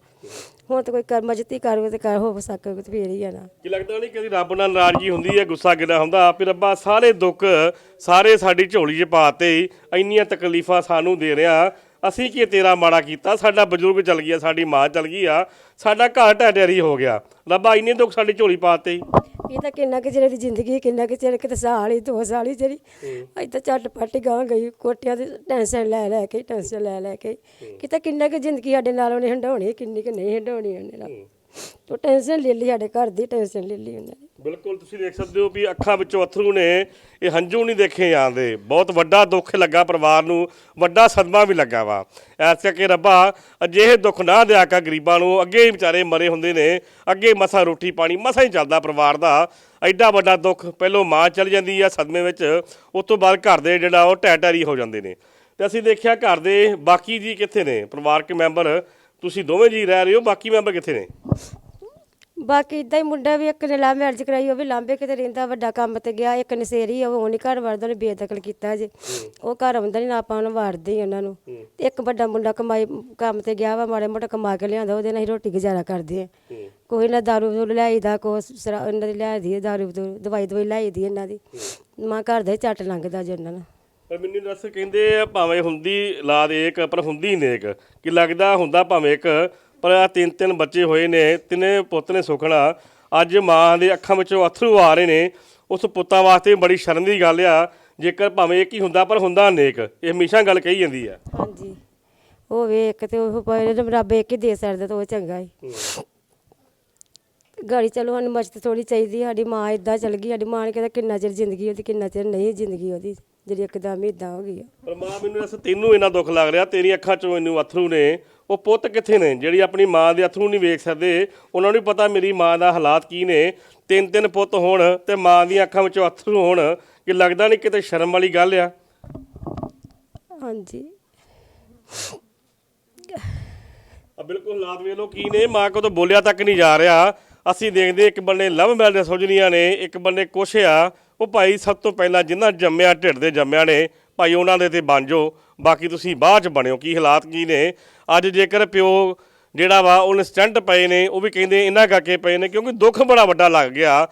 ਹੁਣ ਤਾਂ ਕੋਈ ਕਰਮਜ਼ਤੀ ਕਰਵੇ ਤੇ ਕਰ ਹੋ ਸਕੇ ਤੇ ਫੇਰ ਹੀ ਆ ਨਾ। ਕੀ ਲੱਗਦਾ ਨਹੀਂ ਕਦੀ ਰੱਬ ਨਾਲ ਨਾਰਾਜ਼ਗੀ ਹੁੰਦੀ ਹੈ, ਗੁੱਸਾ ਕਿੰਨਾ ਹੁੰਦਾ? ਵੀ ਰੱਬਾ, ਸਾਰੇ ਦੁੱਖ ਸਾਰੇ ਸਾਡੀ ਝੋਲੀ 'ਚ ਪਾਤੇ ਇੰਨੀਆਂ ਤਕਲੀਫਾਂ ਸਾਨੂੰ ਦੇ ਰਿਹਾ। ਅਸੀਂ ਕੀ ਤੇਰਾ ਮਾੜਾ ਕੀਤਾ? ਸਾਡਾ ਬਜ਼ੁਰਗ ਚਲ ਗਿਆ ਸਾਡੀ ਮਾਂ ਚਲ ਗਈ ਆ। ਸਾਡਾ ਘਰ ਢਹਿ ਹੋ ਗਿਆ। ਰੱਬਾ ਇੰਨੇ ਦੁੱਖ ਸਾਡੀ ਝੋਲੀ ਪਾਤੇ ਇਹ ਤਾਂ ਕਿੰਨਾ ਕਿ ਦੀ ਜ਼ਿੰਦਗੀ ਕਿੰਨਾ ਕਿ ਚਿਰ ਕਿਤੇ ਸਾਲ ਹੀ ਦੋ ਸਾਲ ਹੀ ਜਿਹੜੀ। ਅੱਜ ਤਾਂ ਝੱਟ ਪੱਟ ਗਾਂ ਗਈ ਕੋਟਿਆਂ ਦੇ ਟੈਨਸ਼ਨ ਲੈ ਲੈ ਕੇ ਟੈਨਸ਼ਨ ਲੈ ਲੈ ਕੇ। ਕਿਤੇ ਕਿੰਨਾ ਕਿ ਜ਼ਿੰਦਗੀ ਸਾਡੇ ਨਾਲ ਉਹਨੇ ਹੰਡਾਉਣੀ ਕਿੰਨੀ ਕਿ ਨਹੀਂ ਹੰਡਾਉਣੀ ਉਹਨੇ ਨਾਲ। ਉਹ ਟੈਨਸ਼ਨ ਲੈ ਲਈ, ਸਾਡੇ ਘਰ ਦੀ ਟੈਨਸ਼ਨ ਲੈ ਲਈ ਉਹਨੇ ਬਿਲਕੁਲ, ਤੁਸੀਂ ਦੇਖ ਸਕਦੇ ਹੋ ਵੀ ਅੱਖਾਂ ਵਿੱਚੋਂ ਅਥਰੂ ਨੇ, ਇਹ ਹੰਝੂ ਨਹੀਂ ਦੇਖੇ ਜਾਂਦੇ। ਬਹੁਤ ਵੱਡਾ ਦੁੱਖ ਲੱਗਾ ਪਰਿਵਾਰ ਨੂੰ, ਵੱਡਾ ਸਦਮਾ ਵੀ ਲੱਗਾ ਵਾ। ਐਸ ਕਰਕੇ ਰੱਬਾ, ਅਜਿਹੇ ਦੁੱਖ ਨਾ ਦਿਆ ਕਰ ਗਰੀਬਾਂ ਨੂੰ। ਅੱਗੇ ਹੀ ਵਿਚਾਰੇ ਮਰੇ ਹੁੰਦੇ ਨੇ, ਅੱਗੇ ਮਸਾ ਰੋਟੀ ਪਾਣੀ, ਮਸਾ ਹੀ ਚੱਲਦਾ ਪਰਿਵਾਰ ਦਾ। ਐਡਾ ਵੱਡਾ ਦੁੱਖ, ਪਹਿਲੋਂ ਮਾਂ ਚਲ ਜਾਂਦੀ ਆ ਸਦਮੇ ਵਿੱਚ, ਉਸ ਤੋਂ ਬਾਅਦ ਘਰ ਦੇ ਜਿਹੜਾ ਉਹ ਢਹਿ ਢੇਰੀ ਹੋ ਜਾਂਦੇ ਨੇ। ਤੇ ਅਸੀਂ ਦੇਖਿਆ ਘਰ ਦੇ ਬਾਕੀ ਜੀ ਕਿੱਥੇ ਨੇ? ਪਰਿਵਾਰਕ ਮੈਂਬਰ ਤੁਸੀਂ ਦੋਵੇਂ ਜੀ ਰਹਿ ਰਹੇ ਹੋ ਬਾਕੀ ਮੈਂਬਰ ਕਿੱਥੇ ਨੇ? ਬਾਕੀ ਇਦਾਂ ਹੀ ਮੁੰਡਾ ਵੀ ਇੱਕ ਨੇ ਲਾ ਮੈਰਿਜ ਕਰਾਈ ਉਹ ਵੀ ਲਾਂਬੇ ਕਿਤੇ ਰਹਿੰਦਾ ਵੱਡਾ ਕੰਮ ਤੇ ਗਿਆ ਇੱਕ ਨਸੇਰੀ ਉਹ ਨਹੀਂ ਘਰ ਵੜਦਾ ਉਹਨੇ ਬੇਦਖਲ ਕੀਤਾ ਜੇ। ਉਹ ਘਰ ਆਉਂਦਾ ਨਹੀਂ ਨਾ ਆਪਾਂ ਉਹਨੂੰ ਵਾੜਦੇ ਹੀ ਉਹਨਾਂ ਨੂੰ। ਤੇ ਇੱਕ ਵੱਡਾ ਮੁੰਡਾ ਕਮਾਈ ਕੰਮ ਤੇ ਗਿਆ ਵਾ ਮਾੜੇ ਮੋਟਾ ਕਮਾ ਕੇ ਲਿਆਂਦਾ ਉਹਦੇ ਨਾਲ ਹੀ ਰੋਟੀ ਗੁਜ਼ਾਰਾ ਕਰਦੇ ਆ। ਕੋਈ ਨਾ ਦਾਰੂ ਦੂਰੂ ਲਿਆਈਦਾ ਕੋ ਸਰਾ ਇਹਨਾਂ ਦੀ ਲਿਆਈਦੀ ਦਾਰੂ ਦੂਰੂ ਦਵਾਈ ਦਵਾਈ ਲਿਆਈਦੀ ਇਹਨਾਂ ਦੀ। ਮਾਂ ਘਰ ਦਾ ਹੀ ਚੱਟ ਲੰਘਦਾ ਜੀ ਉਹਨਾਂ ਨਾਲ। ਪਰ ਮੈਨੂੰ ਦੱਸ ਕਹਿੰਦੇ ਆ ਭਾਵੇਂ ਹੁੰਦੀ ਲਾਦ ਏਕ ਪਰ ਹੁੰਦੀ ਨੇਕ ਕਿ ਲੱਗਦਾ ਹੁੰਦਾ ਭਾਵੇਂ ਇੱਕ ਪਰ ਆ ਤਿੰਨ ਤਿੰਨ ਬੱਚੇ ਹੋਏ ਨੇ ਤਿੰਨੇ ਪੁੱਤ ਨੇ ਸੁਖਣਾ। ਅੱਜ ਮਾਂ ਦੇ ਅੱਖਾਂ ਵਿੱਚੋਂ ਅਥਰੂ ਆ ਰਹੇ ਨੇ। ਉਸ ਪੁੱਤਾਂ ਵਾਸਤੇ ਬੜੀ ਸ਼ਰਮ ਦੀ ਗੱਲ ਆ। ਜੇਕਰ ਭਾਵੇਂ ਇੱਕ ਹੀ ਹੁੰਦਾ ਪਰ ਹੁੰਦਾ ਨੇਕ ਇਹ ਹਮੇਸ਼ਾ ਗੱਲ ਕਹੀ ਜਾਂਦੀ ਆ। ਹਾਂਜੀ। ਉਹ ਵੇਖ ਤੇ ਉਹ ਪਏ ਰੱਬ ਇੱਕ ਹੀ ਦੇ ਸਕਦਾ ਤਾਂ ਉਹ ਚੰਗਾ ਹੈ। ਗਾੜੀ ਚਲੋ ਸਾਨੂੰ ਮਦਦ ਥੋੜੀ ਚਾਹੀਦੀ ਸਾਡੀ ਮਾਂ ਇਦਾਂ ਚਲ ਗਈ ਸਾਡੀ ਮਾਂ ਨੇ ਕਹਿੰਦਾ ਕਿੰਨਾ ਚਿਰ ਜ਼ਿੰਦਗੀ ਉਹਦੀ ਕਿੰਨਾ ਚਿਰ ਨਹੀਂ ਜ਼ਿੰਦਗੀ ਉਹਦੀ। ਜਿਹੜੀ ਇੱਕਦਮ ਇਦਾਂ ਹੋ ਗਈ ਆ। ਪਰ ਮਾਂ ਮੈਨੂੰ ਦੱਸ ਤੈਨੂੰ ਇੰਨਾ ਦੁੱਖ ਲੱਗ ਰਿਹਾ ਤੇਰੀ ਅੱਖਾਂ 'ਚੋਂ ਇਹਨੂੰ ਅਥਰੂ ਨੇ। ਉਹ ਪੁੱਤ ਕਿੱਥੇ ਨੇ? ਜਿਹੜੀ ਆਪਣੀ ਮਾਂ ਦੇ ਅਥਰੂ ਨਹੀਂ ਵੇਖ ਸਕਦੇ। ਉਹਨਾਂ ਨੂੰ ਵੀ ਪਤਾ ਮੇਰੀ ਮਾਂ ਦਾ ਹਾਲਾਤ ਕੀ ਨੇ। ਤਿੰਨ ਤਿੰਨ ਪੁੱਤ ਹੋਣ ਤੇ ਮਾਂ ਦੀਆਂ ਅੱਖਾਂ ਵਿੱਚੋਂ ਅਥਰੂ ਹੋਣ ਕਿ ਲੱਗਦਾ ਨਹੀਂ ਕਿਤੇ ਸ਼ਰਮ ਵਾਲੀ ਗੱਲ ਆ। ਹਾਂਜੀ। ਆ ਬਿਲਕੁਲ ਹਾਲਾਤ ਵੇਖ ਲਓ ਕੀ ਨੇ। ਮਾਂ ਕੋ ਤਾਂ ਬੋਲਿਆ ਤੱਕ ਨਹੀਂ ਜਾ ਰਿਹਾ। ਅਸੀਂ ਦੇਖਦੇ ਇੱਕ ਬੰਨੇ ਲਵ ਮੈਰਿਜ ਸੁਝਣੀਆਂ ਨੇ ਇੱਕ ਬੰਨੇ ਕੁਛ ਆ। ਉਹ ਭਾਈ ਸਭ ਤੋਂ ਪਹਿਲਾਂ ਜਿਨ੍ਹਾਂ ਜੰਮਿਆ ਢਿੱਡ ਦੇ ਜੰਮਿਆ ਨੇ, ਭਾਈ ਉਹਨਾਂ ਦੇ ਤੇ ਬਣ ਜਾਓ। ਬਾਕੀ ਤੁਸੀਂ ਬਾਅਦ ਚ ਬਣਿਓ, ਕੀ ਹਾਲਾਤ ਕੀ ਨੇ। ਅੱਜ ਜੇਕਰ ਪਿਓ ਜਿਹੜਾ ਵਾ, ਉਹ ਇਨਸਟੈਂਟ ਪਏ ਨੇ, ਉਹ ਵੀ ਕਹਿੰਦੇ ਇਹਨਾਂ ਕਰਕੇ ਪਏ ਨੇ, ਕਿਉਂਕਿ ਦੁੱਖ ਬੜਾ ਵੱਡਾ ਲੱਗ ਗਿਆ।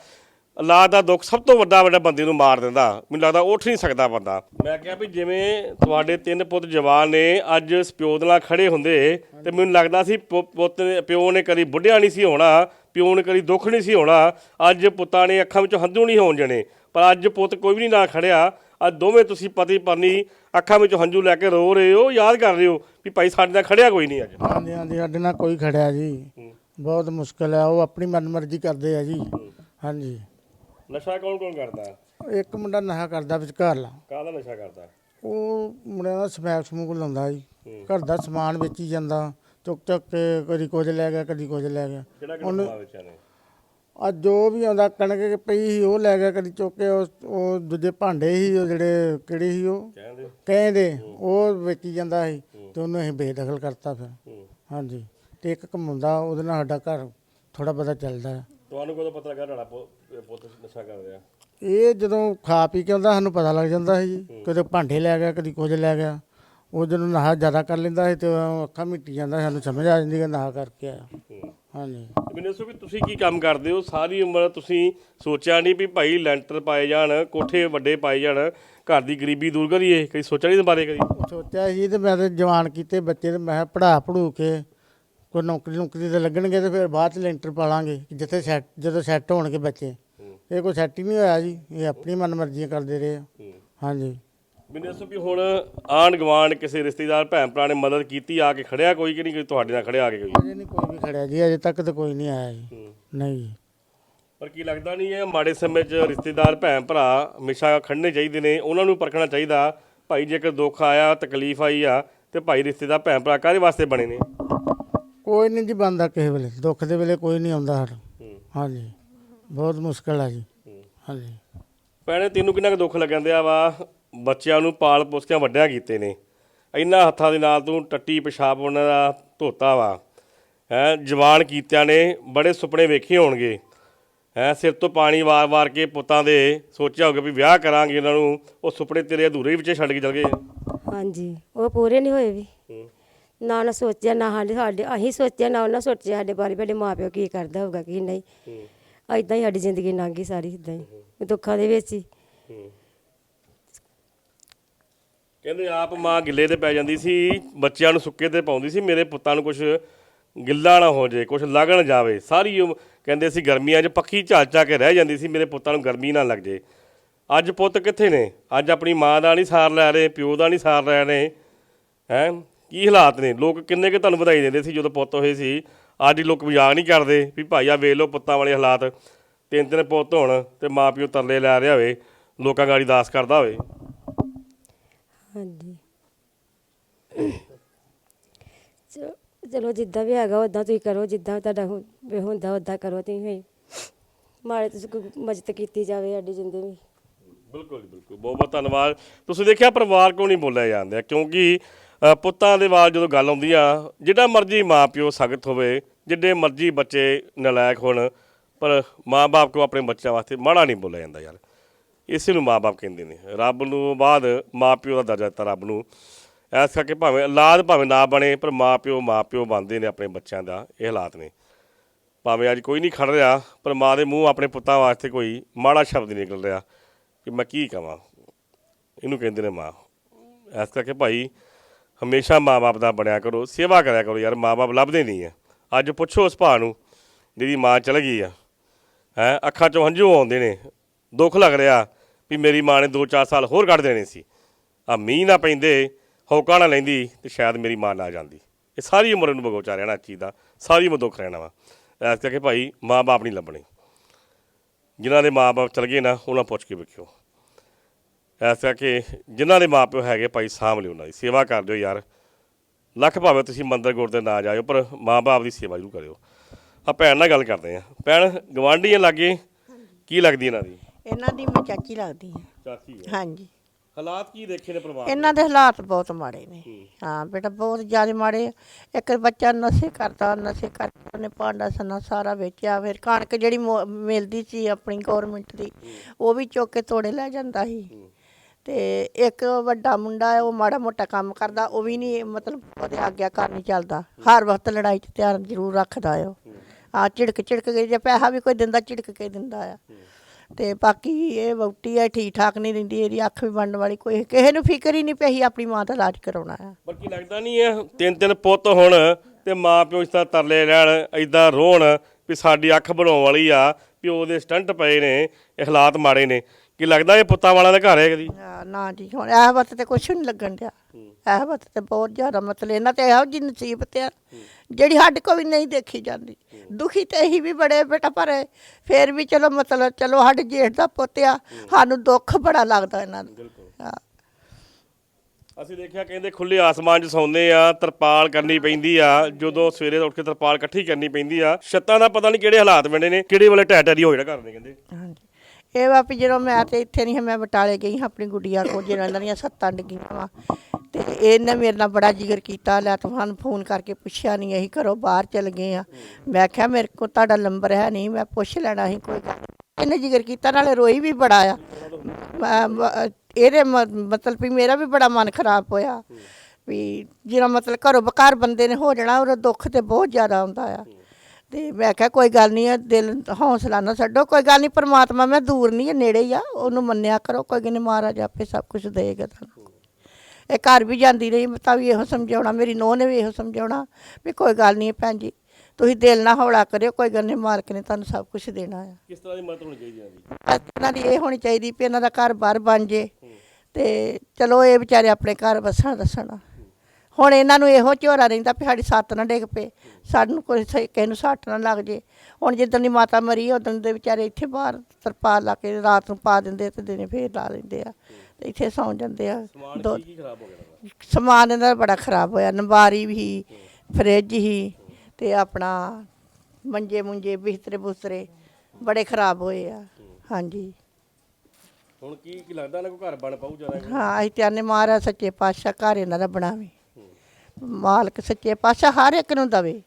ਔਲਾਦ ਦਾ ਦੁੱਖ ਸਭ ਤੋਂ ਵੱਡਾ ਵੱਡਾ ਬੰਦੇ ਨੂੰ ਮਾਰ ਦਿੰਦਾ। ਮੈਨੂੰ ਲੱਗਦਾ ਉੱਠ ਨਹੀਂ ਸਕਦਾ ਬੰਦਾ। ਮੈਂ ਕਿਹਾ ਵੀ ਜਿਵੇਂ ਤੁਹਾਡੇ ਤਿੰਨ ਪੁੱਤ ਜਵਾਨ ਨੇ ਅੱਜ ਪਿਓ ਦੇ ਨਾਲ ਖੜੇ ਹੁੰਦੇ ਤੇ ਮੈਨੂੰ ਲੱਗਦਾ ਸੀ ਪੁੱਤ ਪਿਓ ਨੇ ਕਦੀ ਬੁੱਢਿਆ ਨਹੀਂ ਸੀ ਹੋਣਾ ਪਿਓ ਨੇ ਕਦੀ ਦੁੱਖ ਨਹੀਂ ਸੀ ਹੋਣਾ ਅੱਜ ਪੁੱਤਾਂ ਨੇ ਅੱਖਾਂ ਵਿੱਚੋਂ ਹੰਝੂ ਨਹੀਂ ਹੋਣ ਜਣੇ ਪਰ ਅੱਜ ਪੁੱਤ ਕੋਈ ਵੀ ਨਹੀਂ ਨਾਲ ਖੜਿਆ ਅੱਜ ਦੋਵੇਂ ਤੁਸੀਂ ਪਤੀ ਪਤਨੀ ਅੱਖਾਂ ਵਿੱਚੋਂ ਹੰਝੂ ਲੈ ਕੇ ਰੋ ਰਹੇ ਹੋ ਯਾਦ ਕਰ ਰਹੇ ਹੋ ਵੀ ਭਾਈ ਸਾਡੇ ਨਾਲ ਖੜਿਆ ਕੋਈ ਨਹੀਂ ਅੱਜ। ਹਾਂਜੀ ਹਾਂਜੀ ਸਾਡੇ ਨਾਲ ਕੋਈ ਖੜਿਆ ਜੀ। ਬਹੁਤ ਮੁਸ਼ਕਲ ਹੈ ਉਹ ਆਪਣੀ ਮਨਮਰਜ਼ੀ ਕਰਦੇ ਆ ਜੀ। ਹਾਂਜੀ। ਨਸ਼ਾ ਕੌਣ ਕੌਣ ਕਰਦਾ? ਇੱਕ ਮੁੰਡਾ ਨਸ਼ਾ ਕਰਦਾ ਵਿਚਕਾਰਲਾ ਕਾਹਦਾ ਨਸ਼ਾ ਕਰਦਾ? ਉਹ ਮੁੰਡਿਆਂ ਦਾ ਸਮੈਕ ਸਮੂਕ ਲਾਉਂਦਾ ਜੀ। ਘਰ ਦਾ ਸਮਾਨ ਵੇਚੀ ਜਾਂਦਾ। ਚੁੱਕ ਚੁੱਕ ਕੇ ਕਦੀ ਕੁਝ ਲੈ ਗਿਆ ਕਦੀ ਕੁਝ ਲੈ ਗਿਆ। ਕਿਹੜਾ ਨੇ? ਅੱਜ ਜੋ ਵੀ ਆਉਂਦਾ ਕਣਕ ਪਈ ਸੀ ਉਹ ਲੈ ਗਿਆ ਕਦੀ ਚੁੱਕ ਕੇ। ਉਹ ਉਹ ਦੂਜੇ ਭਾਂਡੇ ਸੀ ਉਹ ਜਿਹੜੇ ਕਿਹੜੇ ਸੀ ਉਹ? ਕਹਿੰਦੇ। ਕਹਿੰਦੇ ਉਹ ਵੇਚੀ ਜਾਂਦਾ ਸੀ ਤੇ ਉਹਨੂੰ ਅਸੀਂ ਬੇਦਖਲ ਕਰਤਾ ਫਿਰ। ਹੂੰ। ਹਾਂਜੀ। ਤੇ ਇੱਕ ਕਮਾਉਂਦਾ ਉਹਦੇ ਨਾਲ ਸਾਡਾ ਘਰ ਥੋੜਾ ਬਹੁਤਾ ਚੱਲਦਾ। ਹੈ ਤੁਹਾਨੂੰ ਕਦੋਂ ਪਤਾ ਲੱਗਾ ਤੁਹਾਡਾ ਪੁ- ਪੁੱਤ ਨਸ਼ਾ ਕਰ ਰਿਹਾ? ਇਹ ਜਦੋਂ ਖਾ ਪੀ ਕੇ ਆਉਂਦਾ ਸਾਨੂੰ ਪਤਾ ਲੱਗ ਜਾਂਦਾ ਸੀ ਜੀ। ਕਦੇ ਭਾਂਡੇ ਲੈ ਗਿਆ ਕਦੀ ਕੁਝ ਲੈ ਗਿਆ। ਉਹ ਜਦੋਂ ਨਹਾ ਜ਼ਿਆਦਾ ਕਰ ਲੈਂਦਾ ਸੀ ਤੇ ਉਹ ਅੱਖਾਂ ਮਿੱਟੀ ਜਾਂਦਾ ਸੀ, ਸਾਨੂੰ ਸਮਝ ਆ ਜਾਂਦੀ ਕਿ ਨਹਾ ਕਰਕੇ ਆਇਆ। ਹੂੰ। ਹਾਂਜੀ। ਤੇ ਮੈਨੂੰ ਦੱਸੋ ਵੀ ਤੁਸੀਂ ਕੀ ਕੰਮ ਕਰਦੇ ਹੋ? ਸਾਰੀ ਉਮਰ ਤੁਸੀਂ ਸੋਚਿਆ ਨਹੀਂ ਵੀ ਭਾਈ ਲੈਂਟਰ ਪਾਏ ਜਾਣ ਕੋਠੇ ਵੱਡੇ ਪਾਏ ਜਾਣ ਘਰ ਦੀ ਗਰੀਬੀ ਦੂਰ ਕਰੀਏ? ਕਦੀ ਸੋਚਿਆ ਨਹੀਂ ਇਸ ਬਾਰੇ ਕਦੀ? ਸੋਚਿਆ ਸੀ ਤੇ ਮੈਂ ਤੇ ਜਵਾਨ ਕੀਤੇ ਬੱਚੇ ਤੇ ਮੈਂ ਪੜਾ ਪੜੂ ਕੇ ਕੋਈ ਨੌਕਰੀ ਨੌਕਰੀ ਤੇ ਲੱਗਣਗੇ ਤੇ ਫਿਰ ਬਾਅਦ ਚ ਲੈਂਟਰ ਪਾ ਲਾਂਗੇ ਜਿੱਥੇ ਸੈੱਟ ਜਦੋਂ ਸੈੱਟ ਹੋਣਗੇ ਬੱਚੇ। ਇਹ ਕੋਈ ਸੈੱਟ ਹੀ ਨਹੀਂ ਹੋਇਆ ਜੀ ਇਹ ਆਪਣੀ ਮਨਮਰਜ਼ੀਆਂ ਕਰਦੇ ਰਹੇ ਆ। ਹਾਂਜੀ। ਮੈਨੂੰ ਦੱਸੋ ਵੀ ਹੁਣ ਆਂਢ ਗੁਆਂਢ ਕਿਸੇ ਰਿਸ਼ਤੇਦਾਰ ਭੈਣ ਭਰਾ ਨੇ ਮਦਦ ਕੀਤੀ ਆ ਕੇ ਖੜਿਆ ਕੋਈ ਕਿ ਨਹੀਂ ਕੋਈ ਤੁਹਾਡੇ ਨਾਲ ਖੜਿਆ ਆ ਕੇ ਕੋਈ? ਅਜੇ ਨਹੀਂ ਕੋਈ ਵੀ ਖੜਿਆ ਜੀ ਅਜੇ ਤੱਕ ਤਾਂ ਕੋਈ ਨਹੀਂ ਆਇਆ ਜੀ। ਨਹੀਂ ਜੀ। ਪਰ ਕੀ ਲੱਗਦਾ ਨਹੀਂ ਹੈ ਮਾੜੇ ਸਮੇਂ 'ਚ ਰਿਸ਼ਤੇਦਾਰ ਭੈਣ ਭਰਾ ਹਮੇਸ਼ਾ ਖੜਨੇ ਚਾਹੀਦੇ ਨੇ ਉਹਨਾਂ ਨੂੰ ਪਰਖਣਾ ਚਾਹੀਦਾ ਭਾਈ ਜੇਕਰ ਦੁੱਖ ਆਇਆ ਤਕਲੀਫ ਆਈ ਆ ਤੇ ਭਾਈ ਰਿਸ਼ਤੇਦਾਰ ਭੈਣ ਭਰਾ ਕਾਹਦੇ ਵਾਸਤੇ ਬਣੇ ਨੇ? ਕੋਈ ਨਹੀਂ ਜੀ ਬੰਦਾ ਕਿਸੇ ਵੇਲੇ ਦੁੱਖ ਦੇ ਵੇਲੇ ਕੋਈ ਨਹੀਂ ਆਉਂਦਾ ਸਾਡਾ। ਹੂੰ। ਹਾਂਜੀ। ਬਹੁਤ ਮੁਸ਼ਕਲ ਆ ਜੀ। ਹਾਂਜੀ। ਭੈਣੇ ਤੈਨੂੰ ਕਿੰਨਾ ਕੁ ਦੁੱਖ ਲੱਗਿਆ ਵਾ? ਬੱਚਿਆਂ ਨੂੰ ਪਾਲ ਪੋਸ ਕੇ ਵੱਡਿਆਂ ਕੀਤੇ ਨੇ। ਇੰਨਾ ਹੱਥਾਂ ਦੇ ਨਾਲ ਤੂੰ ਟੱਟੀ ਪਿਸ਼ਾਬ ਉਹਨਾਂ ਦਾ ਧੋਤਾ ਵਾ। ਹੈ ਜਵਾਨ ਕੀਤਿਆਂ ਨੇ ਬੜੇ ਸੁਪਨੇ ਵੇਖੇ ਹੋਣਗੇ। ਹੈ ਸਿਰ ਤੋਂ ਪਾਣੀ ਵਾਰ-ਵਾਰ ਕੇ ਪੁੱਤਾਂ ਦੇ ਸੋਚਿਆ ਹੋਗਾ ਵੀ ਵਿਆਹ ਕਰਾਂਗੇ ਉਹਨਾਂ ਨੂੰ। ਉਹ ਸੁਪਨੇ ਤੇਰੇ ਅਧੂਰੇ ਵਿੱਚ ਛੱਡ ਕੇ ਚਲ ਗਏ। ਹਾਂਜੀ। ਉਹ ਪੂਰੇ ਨਹੀਂ ਹੋਏ ਵੀ। ਨਾ ਉਹਨਾਂ ਸੋਚਿਆ ਨਾ ਸਾਡੇ ਸਾਡੇ ਅਸੀਂ ਸੋਚਿਆ ਨਾ ਉਹਨਾਂ ਸੋਚਿਆ ਸਾਡੇ ਬਾਰੇ ਸਾਡੇ ਮਾਪਿਓ ਕੀ ਕਰਦਾ ਹੋਊਗਾ ਕੀ ਨਹੀਂ। ਐਦਾਂ ਹੀ ਸਾਡੀ ਜ਼ਿੰਦਗੀ ਲੰਘ ਗਈ ਸਾਰੀ ਇਦਾਂ ਹੀ। ਦੁੱਖਾਂ ਦੇ ਵਿੱਚ ਹੀ। ਕਹਿੰਦੇ ਆਪ ਮਾਂ ਗਿੱਲੇ ਤੇ ਪੈ ਜਾਂਦੀ ਸੀ ਬੱਚਿਆਂ ਨੂੰ ਸੁੱਕੇ ਤੇ ਪਾਉਂਦੀ ਸੀ ਮੇਰੇ ਪੁੱਤਾਂ ਨੂੰ ਕੁਝ ਗਿੱਲਾ ਨਾ ਹੋ ਜੇ ਕੁਝ ਲੱਗਣ ਜਾਵੇ। ਸਾਰੀ ਉਮ- ਕਹਿੰਦੇ ਸੀ ਗਰਮੀਆਂ 'ਚ ਪੱਖੀ ਝਾਲ-ਝਾ ਕੇ ਰਹਿ ਜਾਂਦੀ ਸੀ ਮੇਰੇ ਪੁੱਤਾਂ ਨੂੰ ਗਰਮੀ ਨਾ ਲੱਗ ਜੇ ਅੱਜ ਪੁੱਤ ਕਿੱਥੇ ਨੇ? ਅੱਜ ਆਪਣੀ ਮਾਂ ਦਾ ਨਹੀਂ ਸਾਰ ਲੈ ਰਹੇ ਪਿਓ ਦਾ ਨਹੀਂ ਸਾਰ ਲੈ ਰਹੇ ਹੈ? ਕੀ ਹਾਲਾਤ ਨੇ? ਲੋਕ ਕਿੰਨੇ ਕਿ ਤੁਹਾਨੂੰ ਵਧਾਈ ਦਿੰਦੇ ਸੀ ਜਦੋਂ ਪੁੱਤ ਹੋਏ ਸੀ? ਅੱਜ ਲੋਕ ਮਜ਼ਾਕ ਨਹੀਂ ਕਰਦੇ ਵੀ ਭਾਈ ਆ ਵੇਖ ਲਓ ਪੁੱਤਾਂ ਵਾਲੇ ਹਾਲਾਤ। ਤਿੰਨ ਤਿੰਨ ਪੁੱਤ ਹੋਣ ਤੇ ਮਾਂ ਪਿਓ ਤਰਲੇ ਲੈ ਰਿਹਾ ਹੋਵੇ ਲੋਕਾਂ ਗਾੜੀ ਦਾਸ ਕਰਦਾ ਹੋਵੇ। ਹਾਂਜੀ। ਚਲੋ- ਚਲੋ ਜਿੱਦਾਂ ਵੀ ਹੈਗਾ ਉਦਾਂ ਤੁਸੀਂ ਕਰੋ ਜਿੱਦਾਂ ਤੁਹਾਡਾ ਹੁ- ਵੀ ਹੁੰਦਾ ਉਦਾਂ ਕਰੋ ਤੁਸੀਂ ਵੀ। ਮਾਰੇ ਤੁਸੀਂ ਕੋਈ ਮਦਦ ਕੀਤੀ ਜਾਵੇ ਸਾਡੀ ਜ਼ਿੰਦਗੀ। ਬਿਲਕੁਲ ਜੀ, ਬਿਲਕੁਲ ਬਹੁਤ ਬਹੁਤ ਧੰਨਵਾਦ। ਤੁਸੀਂ ਦੇਖਿਆ ਪਰਿਵਾਰ ਕੋਲ ਨਹੀਂ ਬੋਲਿਆ ਜਾਂਦਾ? ਕਿਉਂਕਿ ਪੁੱਤਾਂ ਦੇ ਵਾਲ ਜਦੋਂ ਗੱਲ ਆਉਂਦੀ ਆ ਜਿਹੜਾ ਮਰਜ਼ੀ ਮਾਪਿਓ ਸਖਤ ਹੋਵੇ, ਜਿੱਡੇ ਮਰਜ਼ੀ ਬੱਚੇ ਨਲਾਇਕ ਹੋਣ, ਪਰ ਮਾਂ-ਬਾਪ ਕੋ ਆਪਣੇ ਬੱਚਿਆਂ ਵਾਸਤੇ ਮਾੜਾ ਨਹੀਂ ਬੋਲਿਆ ਜਾਂਦਾ ਯਾਰ? ਇਸੇ ਨੂੰ ਮਾਂ-ਬਾਪ ਕਹਿੰਦੇ ਨੇ। ਰੱਬ ਨੂੰ ਬਾਅਦ ਮਾਪਿਓ ਦਾ ਦਰਜਾ ਦਿੱਤਾ ਰੱਬ ਨੂੰ। ਐਸ ਕਰਕੇ ਭਾਵੇਂ ਔਲਾਦ ਭਾਵੇਂ ਨਾ ਬਣੇ, ਪਰ ਮਾਪਿਓ ਮਾਪਿਓ ਬਣਦੇ ਨੇ ਆਪਣੇ ਬੱਚਿਆਂ ਦਾ, ਇਹ ਹਾਲਾਤ ਨੇ। ਭਾਵੇਂ ਅੱਜ ਕੋਈ ਨਹੀਂ ਖੜ ਰਿਹਾ, ਪਰ ਮਾਂ ਦੇ ਮੂੰਹ ਆਪਣੇ ਪੁੱਤਾਂ ਵਾਸਤੇ ਕੋਈ ਮਾੜਾ ਸ਼ਬਦ ਨਹੀਂ ਨਿਕਲ ਰਿਹਾ, ਕਿ ਮੈਂ ਕੀ ਕਹਾਂ ਇਹਨੂੰ ਕਹਿੰਦੇ ਨੇ ਮਾਂ। ਇਸ ਕਰਕੇ ਭਾਈ ਹਮੇਸ਼ਾ ਮਾਂ-ਬਾਪ ਦਾ ਬਣਿਆ ਕਰੋ, ਸੇਵਾ ਕਰਿਆ ਕਰੋ ਯਾਰ, ਮਾਂ-ਬਾਪ ਲੱਭਦੇ ਨਹੀਂ ਆ ਅੱਜ ਪੁੱਛੋ ਉਸ ਭਾ ਨੂੰ ਜਿਹਦੀ ਮਾਂ ਚਲ ਗਈ ਆ। ਹੈ, ਅੱਖਾਂ ਚੋਂ ਹੰਝੂ ਆਉਂਦੇ ਨੇ। ਦੁੱਖ ਲੱਗ ਰਿਹਾ ਵੀ ਮੇਰੀ ਮਾਂ ਨੇ 2-4 ਸਾਲ ਹੋਰ ਕੱਢ ਦੇਣੇ ਸੀ। ਆ ਮੀਂਹ ਨਾ ਪੈਂਦੇ ਹੌਕਾ ਨਾ ਲੈਂਦੀ ਤੇ ਸ਼ਾਇਦ ਮੇਰੀ ਮਾਂ ਨਾ ਜਾਂਦੀ। ਇਹ ਸਾਰੀ ਉਮਰ ਨੂੰ ਬਗੋਚਾ ਰਹਿਣਾ ਇਸ ਚੀਜ਼ ਦਾ, ਸਾਰੀ ਉਮਰ ਦੁੱਖ ਰਹਿਣਾ ਵਾ। ਇਸ ਕਰਕੇ ਭਾਈ ਮਾਂ-ਬਾਪ ਨਹੀਂ ਲੱਭਣੇ। ਜਿਨ੍ਹਾਂ ਦੇ ਮਾਂ ਬਾਪ ਚਲ ਗਏ ਨਾ, ਉਹਨਾਂ ਪੁੱਛ ਕੇ ਵੇਖਿਓ। ਇਸ ਕਰਕੇ ਜਿਨ੍ਹਾਂ ਦੇ ਮਾਪਿਓ ਹੈਗੇ ਭਾਈ ਸਾਂਭ ਲਿਓ ਉਹਨਾਂ ਦੀ ਸੇਵਾ ਕਰ ਦਿਓ ਯਾਰ। ਲੱਖ ਭਾਵੇਂ ਤੁਸੀਂ ਮੰਦਰ ਗੁਰਦੇ ਨਾ ਜਾਇਓ ਪਰ ਮਾਂ-ਬਾਪ ਦੀ ਸੇਵਾ ਜ਼ਰੂਰ ਕਰਿਓ। ਆ ਭੈਣ ਨਾਲ ਗੱਲ ਕਰਦੇ ਆ ਭੈਣ ਗਵਾਂਢੀਆਂ ਲਾਗੇ ਕੀ ਲੱਗਦੀ ਇਹਨਾਂ ਦੀ? ਇਹਨਾਂ ਦੀ ਮੈਂ ਚਾਚੀ ਲੱਗਦੀ ਹਾਂ। ਚਾਚੀ ਹੈ? ਹਾਂਜੀ। ਹਾਲਾਤ ਕੀ ਦੇਖੇ ਨੇ ਪਰਿਵਾਰ ਦੇ? ਇਹਨਾਂ ਦੇ ਹਾਲਾਤ ਬਹੁਤ ਮਾੜੇ ਨੇ। ਹਾਂ। ਬੇਟਾ ਬਹੁਤ ਜ਼ਿਆਦਾ ਮਾੜੇ ਆ। ਇੱਕ ਬੱਚਾ ਨਸ਼ੇ ਕਰਦਾ ਨਸ਼ੇ ਕਰਕੇ ਉਹਨੇ ਭਾਂਡਾ ਸੰਨਾ ਸਾਰਾ ਵੇਚਿਆ। ਫਿਰ ਕਣਕ ਜਿਹੜੀ ਮੁ- ਮਿਲਦੀ ਸੀ ਆਪਣੀ ਗਵਰਨਮੈਂਟ ਦੀ ਉਹ ਵੀ ਚੁੱਕ ਕੇ ਤੋੜੇ ਲੈ ਜਾਂਦਾ ਸੀ। ਤੇ ਇੱਕ ਵੱਡਾ ਮੁੰਡਾ ਹੈ, ਉਹ ਮਾੜਾ ਮੋਟਾ ਕੰਮ ਕਰਦਾ, ਉਹ ਵੀ ਨਹੀਂ, ਮਤਲਬ ਉਹਦੇ ਆਗਿਆ ਘਰ ਨਹੀਂ ਚੱਲਦਾ। ਹਰ ਵਕਤ ਲੜਾਈ 'ਚ ਧਿਆਨ ਜ਼ਰੂਰ ਰੱਖਦਾ ਹੈ ਉਹ। ਆ ਝਿੜਕ ਝਿੜਕ ਕੇ, ਜੇ ਪੈਸਾ ਵੀ ਕੋਈ ਦਿੰਦਾ, ਝਿੜਕ ਕੇ ਦਿੰਦਾ ਆ। ਤੇ ਬਾਕੀ ਇਹ ਵਹੁਟੀ ਹੈ, ਠੀਕ ਠਾਕ ਨਹੀਂ ਰਹਿੰਦੀ, ਇਹਦੀ ਅੱਖ ਵੀ ਬਣਨ ਵਾਲੀ ਕੋਈ ਕਿਸੇ ਨੂੰ ਫਿਕਰ ਹੀ ਨਹੀਂ ਪਈ, ਆਪਣੀ ਮਾਂ ਦਾ ਇਲਾਜ ਕਰਾਉਣਾ ਆ। ਪਰ ਲੱਗਦਾ ਨਹੀਂ ਹੈ ਤਿੰਨ ਤਿੰਨ ਪੁੱਤ ਹੁਣ, ਤੇ ਮਾਂ ਪਿਓ ਇਸ ਤਰ੍ਹਾਂ ਤਰਲੇ ਲੈਣ ਐਦਾਂ ਰੋਣ, ਵੀ ਸਾਡੀ ਅੱਖ ਬਣਾਉਣ ਵਾਲੀ ਆ ਪਿਓ ਦੇ ਸਟੰਟ ਪਏ ਨੇ, ਇਹ ਹਾਲਾਤ ਮਾੜੇ ਨੇ। ਕੀ ਲੱਗਦਾ ਇਹ ਪੁੱਤਾਂ ਵਾਲਿਆਂ ਦਾ ਘਰ ਹੈ ਕਦੀ? ਨਾ ਜੀ ਹੁਣ ਇਹ ਵਕਤ ਤੇ ਕੁਛ ਨਹੀਂ ਲੱਗਣ ਡਿਆ। ਇਹ ਵਕਤ ਤੇ ਬਹੁਤ ਜ਼ਿਆਦਾ ਮਤਲਬ ਇਹਨਾਂ ਤੇ ਇਹੋ ਜੀ ਨਸੀਬਤ ਆ ਜਿਹੜੀ ਸਾਡੇ ਕੋ ਵੀ ਨਹੀਂ ਦੇਖੀ ਜਾਂਦੀ। ਦੁਖੀ ਤੇ ਇਹੀ ਵੀ ਬੜੇ ਬੇਟਾ ਪਰ ਫੇਰ ਵੀ ਚਲੋ ਮਤਲਬ ਚਲੋ ਸਾਡੇ ਜੇਠ ਦਾ ਪੁੱਤ ਆ ਸਾਨੂੰ ਦੁੱਖ ਬੜਾ ਲੱਗਦਾ ਇਹਨਾਂ ਦਾ ਹਾਂ। ਅਸੀਂ ਦੇਖਿਆ ਕਹਿੰਦੇ ਖੁੱਲੇ ਆਸਮਾਨ 'ਚ ਸੌਂਦੇ ਆ ਤਰਪਾਲ ਕਰਨੀ ਪੈਂਦੀ ਆ ਜਦੋਂ ਸਵੇਰੇ ਉੱਠ ਕੇ ਤਰਪਾਲ ਇਕੱਠੀ ਕਰਨੀ ਪੈਂਦੀ ਆ ਛੱਤਾਂ ਦਾ ਪਤਾ ਨਹੀਂ ਕਿਹੜੇ ਹਾਲਾਤ ਬਣੇ ਨੇ ਕਿਹੜੇ ਵੇਲੇ ਟੈਰੀ ਹੋ ਜਾਣਾ ਘਰ ਦੇ ਕਹਿੰਦੇ। ਹਾਂਜੀ। ਇਹ ਵਾ ਵੀ ਜਦੋਂ ਮੈਂ ਤੇ ਇੱਥੇ ਨਹੀਂ ਸੀ, ਮੈਂ ਬਟਾਲੇ ਗਈ ਹਾਂ ਆਪਣੀ ਗੁੱਡੀਆ ਕੋਲ ਜਿਹੜਾ ਇਹਨਾਂ ਦੀਆਂ ਸੱਤਾਂ ਡਿੱਗੀਆਂ ਵਾ। ਤੇ ਇਹਨੇ ਮੇਰੇ ਨਾਲ ਬੜਾ ਜਿਗਰ ਕੀਤਾ ਲੈ ਤੁਹਾਨੂੰ ਫੋਨ ਕਰਕੇ ਪੁੱਛਿਆ ਨਹੀਂ ਅਸੀਂ ਘਰੋਂ ਬਾਹਰ ਚਲ ਗਏ ਆ। ਮੈਂ ਕਿਹਾ ਮੇਰੇ ਕੋਲ ਤੁਹਾਡਾ ਨੰਬਰ ਹੈ ਨਹੀਂ ਮੈਂ ਪੁੱਛ ਲੈਣਾ ਸੀ ਕੋਈ ਗੱਲ ਨੀ। ਇਹਨੇ ਜਿਗਰ ਕੀਤਾ ਨਾਲੇ ਰੋਈ ਵੀ ਬੜਾ ਆ। ਮੈਂ- ਮ- ਇਹਦੇ ਮ- ਮਤਲਬ ਵੀ ਮੇਰਾ ਵੀ ਬੜਾ ਮਨ ਖਰਾਬ ਹੋਇਆ। ਵੀ ਜਿਹੜਾ ਮਤਲਬ ਘਰੋਂ ਬਕਾਰ ਬੰਦੇ ਨੇ ਹੋ ਜਾਣਾ ਉਹਦਾ ਦੁੱਖ ਤੇ ਬਹੁਤ ਜ਼ਿਆਦਾ ਆਉਂਦਾ ਆ। ਤੇ ਮੈਂ ਕਿਹਾ ਕੋਈ ਗੱਲ ਨਹੀਂ ਹੈ ਦਿਲ ਹੌਸਲਾ ਨਾ ਛੱਡੋ ਕੋਈ ਗੱਲ ਨਹੀਂ ਪਰਮਾਤਮਾ ਮੈਂ ਦੂਰ ਨਹੀਂ ਹੈ ਨੇੜੇ ਹੀ ਆ ਉਹਨੂੰ ਮੰਨਿਆ ਕਰੋ ਕੋਈ ਗੱਲ ਨਹੀਂ ਮਹਾਰਾਜ ਆਪੇ ਸਭ ਕੁਝ ਦੇਗਾ ਤੁਹਾਨੂੰ। ਇਹ ਘਰ ਵੀ ਜਾਂਦੀ ਰਹੀ ਮੈਂ ਤਾਂ ਵੀ ਇਹੋ ਸਮਝਾਉਣਾ ਮੇਰੀ ਨੂੰਹ ਨੇ ਵੀ ਇਹੋ ਸਮਝਾਉਣਾ ਵੀ ਕੋਈ ਗੱਲ ਨਹੀਂ ਭੈਣ ਜੀ ਤੁਸੀਂ ਦਿਲ ਨਾ ਹੌਲਾ ਕਰਿਓ ਕੋਈ ਗੱਲ ਨਹੀਂ ਮਾਲਕ ਨੇ ਤੁਹਾਨੂੰ ਸਭ ਕੁਝ ਦੇਣਾ ਆ। ਕਿਸ ਤਰ੍ਹਾਂ ਦੀ ਮਦਦ ਹੋਣੀ ਚਾਹੀਦੀ ਬਸ ਇਹਨਾਂ ਦੀ ਇਹ ਹੋਣੀ ਚਾਹੀਦੀ ਵੀ ਇਹਨਾਂ ਦਾ ਘਰ ਬਾਰ ਬਣ ਜੇ ਤੇ ਚਲੋ ਇਹ ਵਿਚਾਰੇ ਆਪਣੇ ਘਰ ਵਸਣ ਦੱਸਣ ਹੁਣ ਇਹਨਾਂ ਨੂੰ ਇਹੋ ਝੋਰਾ ਰਹਿੰਦਾ ਵੀ ਸਾਡੀ ਸੱਤ ਨਾ ਡਿੱਗ ਪਏ ਸਾਨੂੰ ਕੋਈ ਸਹੀ- ਕਿਸੇ ਨੂੰ ਸੱਟ ਨਾ ਲੱਗ ਜੇ। ਹੁਣ ਜਿੱਦਣ ਦੀ ਮਾਤਾ ਮਰੀ ਉਦੋਂ ਦੇ ਵਿਚਾਰੇ ਇੱਥੇ ਬਾਹਰ ਤਰਪਾਲ ਲਾ ਕੇ ਰਾਤ ਨੂੰ ਪਾ ਦਿੰਦੇ ਤੇ ਦਿਨੇ ਫੇਰ ਲਾ ਲੈਂਦੇ ਆ। ਤੇ ਇੱਥੇ ਸੌਂ ਜਾਂਦੇ ਆ। ਸਮਾਨ ਦੋ ਕੀ ਕੀ ਖਰਾਬ ਹੋ ਗਿਆ? ਇਹਨਾਂ ਦਾ? ਸਮਾਨ ਇਹਨਾਂ ਦਾ ਬੜਾ ਖਰਾਬ ਹੋਇਆ। ਨੰਬਾਰੀ ਵੀ ਫਰਿੱਜ ਹੀ ਤੇ ਆਪਣਾ ਮੰਜੇ ਮੁੰਜੇ ਬਿਸਤਰੇ ਬੁਸਤਰੇ ਬੜੇ ਖਰਾਬ ਹੋਏ ਆ। ਹਾਂਜੀ। ਹੁਣ ਕੀ ਕੀ ਲੱਗਦਾ ਇਹਨਾਂ ਕੋ ਘਰ ਬਣ ਪਾਉ ਜ਼ਿਆਦਾ? ਹਾਂ ਅਸੀਂ ਤੇ ਆਨੇ ਮਹਾਰਾਜ ਸੱਚੇ ਪਾਤਸ਼ਾਹ ਘਰ ਇਹਨਾਂ ਦਾ ਬਣਾਵੇ। ਮਾਲਕ ਸੱਚੇ ਪਾਤਸ਼ਾਹ ਹਰ ਇੱਕ ਨੂੰ ਦਵੇ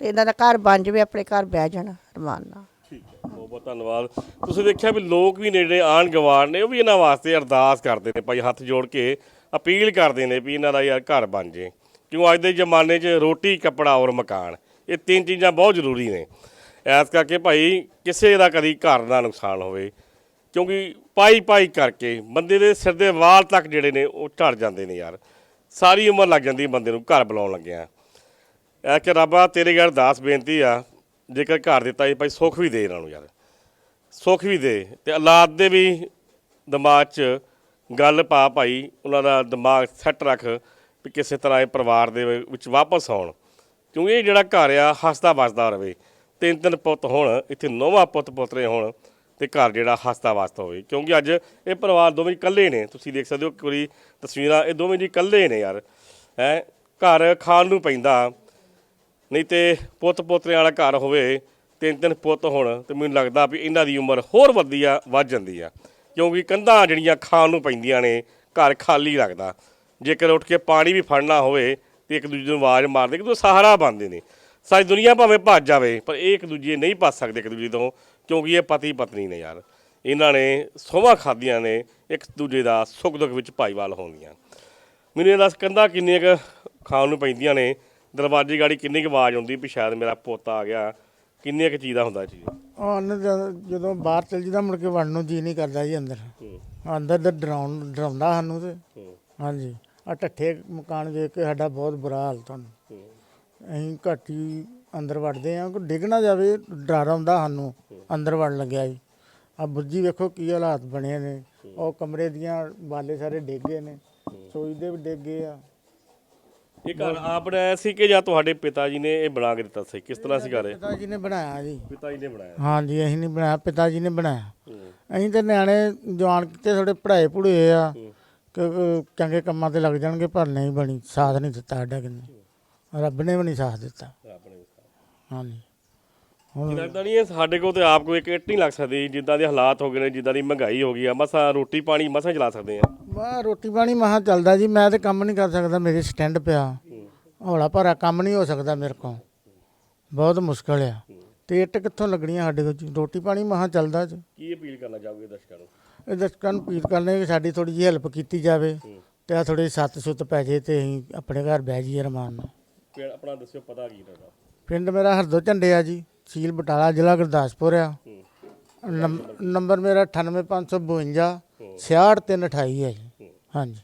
ਤੇ ਇਹਨਾਂ ਦਾ ਘਰ ਬਣ ਜਾਵੇ, ਆਪਣੇ ਘਰ ਬਹਿ ਜਾਣ ਰਮਾਨ ਨਾਲ। ਠੀਕ ਹੈ, ਬਹੁਤ ਬਹੁਤ ਧੰਨਵਾਦ। ਤੁਸੀਂ ਦੇਖਿਆ ਵੀ ਲੋਕ ਵੀ ਨੇੜੇ ਆਣ ਗਵਾਰ ਨੇ, ਉਹ ਵੀ ਇਹਨਾਂ ਵਾਸਤੇ ਅਰਦਾਸ ਕਰਦੇ ਨੇ, ਭਾਈ ਹੱਥ ਜੋੜ ਕੇ ਅਪੀਲ ਕਰਦੇ ਨੇ ਵੀ ਇਹਨਾਂ ਦਾ ਯਾਰ ਘਰ ਬਣ ਜੇ। ਕਿਉਂ ਅੱਜ ਦੇ ਜ਼ਮਾਨੇ 'ਚ ਰੋਟੀ, ਕੱਪੜਾ ਔਰ ਮਕਾਨ, ਇਹ ਤਿੰਨ ਚੀਜ਼ਾਂ ਬਹੁਤ ਜ਼ਰੂਰੀ ਨੇ। ਐਸ ਕਰਕੇ ਭਾਈ ਕਿਸੇ ਦਾ ਕਦੀ ਘਰ ਦਾ ਨੁਕਸਾਨ ਹੋਵੇ, ਕਿਉਂਕਿ ਪਾਈ ਪਾਈ ਕਰਕੇ ਬੰਦੇ ਦੇ ਸਿਰ ਦੇ ਵਾਲ ਤੱਕ ਜਿਹੜੇ ਨੇ ਉਹ ਝੜ ਜਾਂਦੇ ਨੇ ਯਾਰ। ਸਾਰੀ ਉਮਰ ਲੱਗ ਜਾਂਦੀ ਬੰਦੇ ਨੂੰ, ਘਰ ਬੁਲਾਉਣ ਲੱਗਿਆ। ਐ ਕਿ ਰੱਬਾ, ਤੇਰੇ ਘਰ ਦਾਸ ਬੇਨਤੀ ਆ, ਜੇਕਰ ਘਰ ਦਿੱਤਾ ਜੀ ਭਾਈ ਸੁੱਖ ਵੀ ਦੇ ਇਹਨਾਂ ਨੂੰ ਯਾਰ। ਸੁੱਖ ਵੀ ਦੇ ਤੇ ਔਲਾਦ ਦੇ ਵੀ ਦਿਮਾਗ 'ਚ ਗੱਲ ਪਾ ਭਾਈ, ਉਹਨਾਂ ਦਾ ਦਿਮਾਗ ਸੈੱਟ ਰੱਖ ਵੀ ਕਿਸੇ ਤਰ੍ਹਾਂ ਇਹ ਪਰਿਵਾਰ ਦੇ ਵਿੱਚ ਵਾਪਸ ਆਉਣ। ਕਿਉਂਕਿ ਇਹ ਜਿਹੜਾ ਘਰ ਆ, ਹੱਸਦਾ ਵੱਸਦਾ ਰਵੇ ਤਿੰਨ ਤਿੰਨ ਪੁੱਤ ਹੋਣ, ਇੱਥੇ ਨੌਵਾਂ ਪੁੱਤ ਪੁੱਤਰੇ ਹੋਣ। ਤੇ ਘਰ ਜਿਹੜਾ ਹੱਸਦਾ ਵਾਸਤਾ ਹੋਵੇ। ਕਿਉਂਕਿ ਅੱਜ ਇਹ ਪਰਿਵਾਰ ਦੋਵੇਂ ਇਕੱਲੇ ਨੇ। ਤੁਸੀਂ ਦੇਖ ਸਕਦੇ ਹੋ ਇੱਕ ਤਸਵੀਰਾਂ, ਇਹ ਦੋਵੇਂ ਜੀ ਇਕੱਲੇ ਨੇ ਯਾਰ। ਹੈ, ਘਰ ਖਾਣ ਨੂੰ ਪੈਂਦਾ। ਨਹੀਂ ਤੇ ਪੁੱਤ ਪੋਤਰਿਆਂ ਵਾਲਾ ਘਰ ਹੋਵੇ, ਤਿੰਨ ਤਿੰਨ ਪੁੱਤ ਹੋਣ ਤੇ ਮੈਨੂੰ ਲੱਗਦਾ ਵੀ ਇਹਨਾਂ ਦੀ ਉਮਰ ਹੋਰ ਵੱਧਦੀ ਆ, ਵੱਧ ਜਾਂਦੀ ਆ। ਕਿਉਂਕਿ ਕੰਧਾਂ ਜਿਹੜੀਆਂ ਖਾਣ ਨੂੰ ਪੈਂਦੀਆਂ ਨੇ, ਘਰ ਖਾਲੀ ਲੱਗਦਾ। ਜੇਕਰ ਉੱਠ ਕੇ ਪਾਣੀ ਵੀ ਫੜਨਾ ਹੋਵੇ ਤੇ ਇੱਕ ਦੂਜੇ ਨੂੰ ਆਵਾਜ਼ ਮਾਰਦੇ ਕਿ ਤੂੰ ਸਹਾਰਾ ਬਣਦੇ ਨੇ। ਸਾਰੀ ਦੁਨੀਆ ਭਾਵੇਂ ਭੱਜ ਜਾਵੇ, ਪਰ ਇਹ ਇੱਕ ਦੂਜੇ ਨਹੀਂ ਭੱਜ ਸਕਦੇ ਇੱਕ ਦੂਜੇ ਤੋਂ। ਕਿਉਂਕਿ ਇਹ ਪਤੀ ਪਤਨੀ ਨੇ ਯਾਰ। ਇਹਨਾਂ ਨੇ ਸੋਹਾਂ ਖਾਧੀਆਂ ਨੇ ਇੱਕ ਦੂਜੇ ਦਾ ਸੁੱਖ ਦੁੱਖ ਵਿੱਚ ਭਾਈਵਾਲ ਹੋਣਗੀਆਂ। ਮੈਨੂੰ ਇਹ ਦੱਸ ਕੰਧਾਂ ਕਿੰਨੀਆਂ ਕੁ ਖਾਣ ਨੂੰ ਪੈਂਦੀਆਂ ਨੇ ਦਰਵਾਜ਼ੇ ਗਾੜੀ ਕਿੰਨੀ ਕੁ ਆਵਾਜ਼ ਆਉਂਦੀ ਵੀ ਸ਼ਾਇਦ ਮੇਰਾ ਪੋਤਾ ਆ ਗਿਆ ਕਿੰਨੀਆਂ ਕੁ ਚੀਜ਼ ਹੁੰਦਾ ਚੀਜ਼? ਉਹਨ ਜਦੋਂ ਬਾਹਰ ਚਲ ਜੀਦਾ ਮੁੜ ਕੇ ਵੜਨ ਨੂੰ ਜੀ ਨਹੀਂ ਕਰਦਾ ਜੀ ਅੰਦਰ। ਅੰਦਰ ਦਾ ਡਰਾਉਣ ਡਰਾਉਂਦਾ ਸਾਨੂੰ ਤੇ। ਹਾਂਜੀ। ਆ ਠੱਠੇ ਮਕਾਨ ਵੇਖ ਕੇ ਸਾਡਾ ਬਹੁਤ ਬੁਰਾ ਹਾਲ ਤੁਹਾਨੂੰ। ਅਸੀਂ ਘੱਟ ਅੰਦਰ ਵੜਦੇ ਆ ਕੋਈ ਡਿੱਗ ਨਾ ਜਾਵੇ ਡਰ ਆਉਂਦਾ ਸਾਨੂੰ ਅੰਦਰ ਵੜਨ ਲੱਗਿਆ ਜੀ। ਆ ਬੁੱਜੀ ਵੇਖੋ ਕੀ ਹਾਲਾਤ ਬਣੇ ਨੇ ਉਹ ਕਮਰੇ ਦੀਆਂ ਬਾਲੇ ਸਾਰੇ ਡਿੱਗ ਗਏ ਨੇ ਸੋਈ ਦੇ ਵੀ ਡਿੱਗ ਗਏ ਆ। ਇਹ ਘਰ ਆਪ ਬਣਾਇਆ ਸੀ ਕਿ ਜਾਂ ਤੁਹਾਡੇ ਪਿਤਾ ਜੀ ਨੇ ਇਹ ਬਣਾ ਕੇ ਦਿੱਤਾ ਸੀ? ਕਿਸ ਤਰ੍ਹਾਂ ਸੀ ਘਰ ਇਹ? ਪਿਤਾ ਜੀ ਨੇ ਬਣਾਇਆ ਜੀ। ਪਿਤਾ ਜੀ ਨੇ ਬਣਾਇਆ। ਹਾਂਜੀ ਅਸੀਂ ਨਹੀਂ ਬਣਾਇਆ ਪਿਤਾ ਜੀ ਨੇ ਬਣਾਇਆ। ਅਸੀਂ ਤੇ ਨਿਆਣੇ ਜਵਾਨ ਕਿਤੇ ਥੋੜੇ ਪੜ੍ਹਾਏ ਪੜੂਏ ਆ। ਕਿ ਚੰਗੇ ਕੰਮਾਂ ਤੇ ਲੱਗ ਜਾਣਗੇ ਪਰ ਨਹੀਂ ਬਣੀ ਸਾਥ ਨਹੀਂ ਦਿੱਤਾ ਸਾਡਾ ਕਿੰਨੇ। ਰੱਬ ਨੇ ਵੀ ਨਹੀਂ ਸਾਥ ਦਿੱਤਾ। ਆਪਣੇ ਹਾਂਜੀ। ਕੀ ਲੱਗਦਾ ਨਹੀਂ ਇਹ ਸਾਡੇ ਕੋਲ ਤੇ ਆਪ ਕੋਈ ਇੱਕ ਇੱਟ ਨਹੀਂ ਲੱਗ ਸਕਦੀ? ਜਿੱਦਾਂ ਦੇ ਹਾਲਾਤ ਹੋ ਗਏ ਨੇ ਜਿੱਦਾਂ ਦੀ ਮਹਿੰਗਾਈ ਹੋ ਗਈ ਆ ਮਸਾ ਰੋਟੀ ਪਾਣੀ ਮਸਾ ਚਲਾ ਸਕਦੇ ਆ। ਮੈਂ ਰੋਟੀ ਪਾਣੀ ਮਹਾ ਚੱਲਦਾ ਜੀ ਮੈਂ ਤੇ ਕੰਮ ਨਹੀਂ ਕਰ ਸਕਦਾ ਮੇਰੇ ਸਟੈਂਡ ਪਿਆ। ਹੌਲਾ ਭਾਰਾ ਕੰਮ ਨਹੀਂ ਹੋ ਸਕਦਾ ਮੇਰੇ ਕੋਲ। ਬਹੁਤ ਮੁਸ਼ਕਲ ਆ। ਤੇ ਇੱਟ ਕਿੱਥੋਂ ਲੱਗਣੀਆਂ ਸਾਡੇ ਕੋਲ? ਜੀ? ਰੋਟੀ ਪਾਣੀ ਮਹਾ ਚੱਲਦਾ ਜੀ। ਕੀ ਅਪੀਲ ਕਰਨਾ ਚਾਹੋਗੇ ਦਰਸ਼ਕਾਂ ਨੂੰ? ਇਹ ਦਰਸ਼ਕਾਂ ਨੂੰ ਅਪੀਲ ਕਰਨੇ ਕਿ ਸਾਡੀ ਥੋੜੀ ਜਿਹੀ ਹੈਲਪ ਕੀਤੀ ਜਾਵੇ ਤੇ ਆ ਥੋੜੀ ਸੱਤ ਸੁੱਤ ਪੈ ਜੇ ਤੇ ਅਸੀਂ ਆਪਣੇ ਘਰ ਬਹਿ ਜਾਈਏ ਰਮਾਨ ਨਾਲ। ਫਿਰ ਆਪਣਾ ਦੱਸਿਓ ਪਤਾ ਕੀ ਤੁਹਾਡਾ। ਪਿੰਡ ਮੇਰਾ ਹਰਦੋ ਝੰਡੇ ਆ ਜੀ ਸੀਲ ਬਟਾਲਾ ਜ਼ਿਲ੍ਹਾ ਗੁਰਦਾਸਪੁਰ ਆ। ਨੰਬ- ਨੰਬਰ ਮੇਰਾ 98552 66328 ਹੈ ਜੀ। ਹਾਂਜੀ।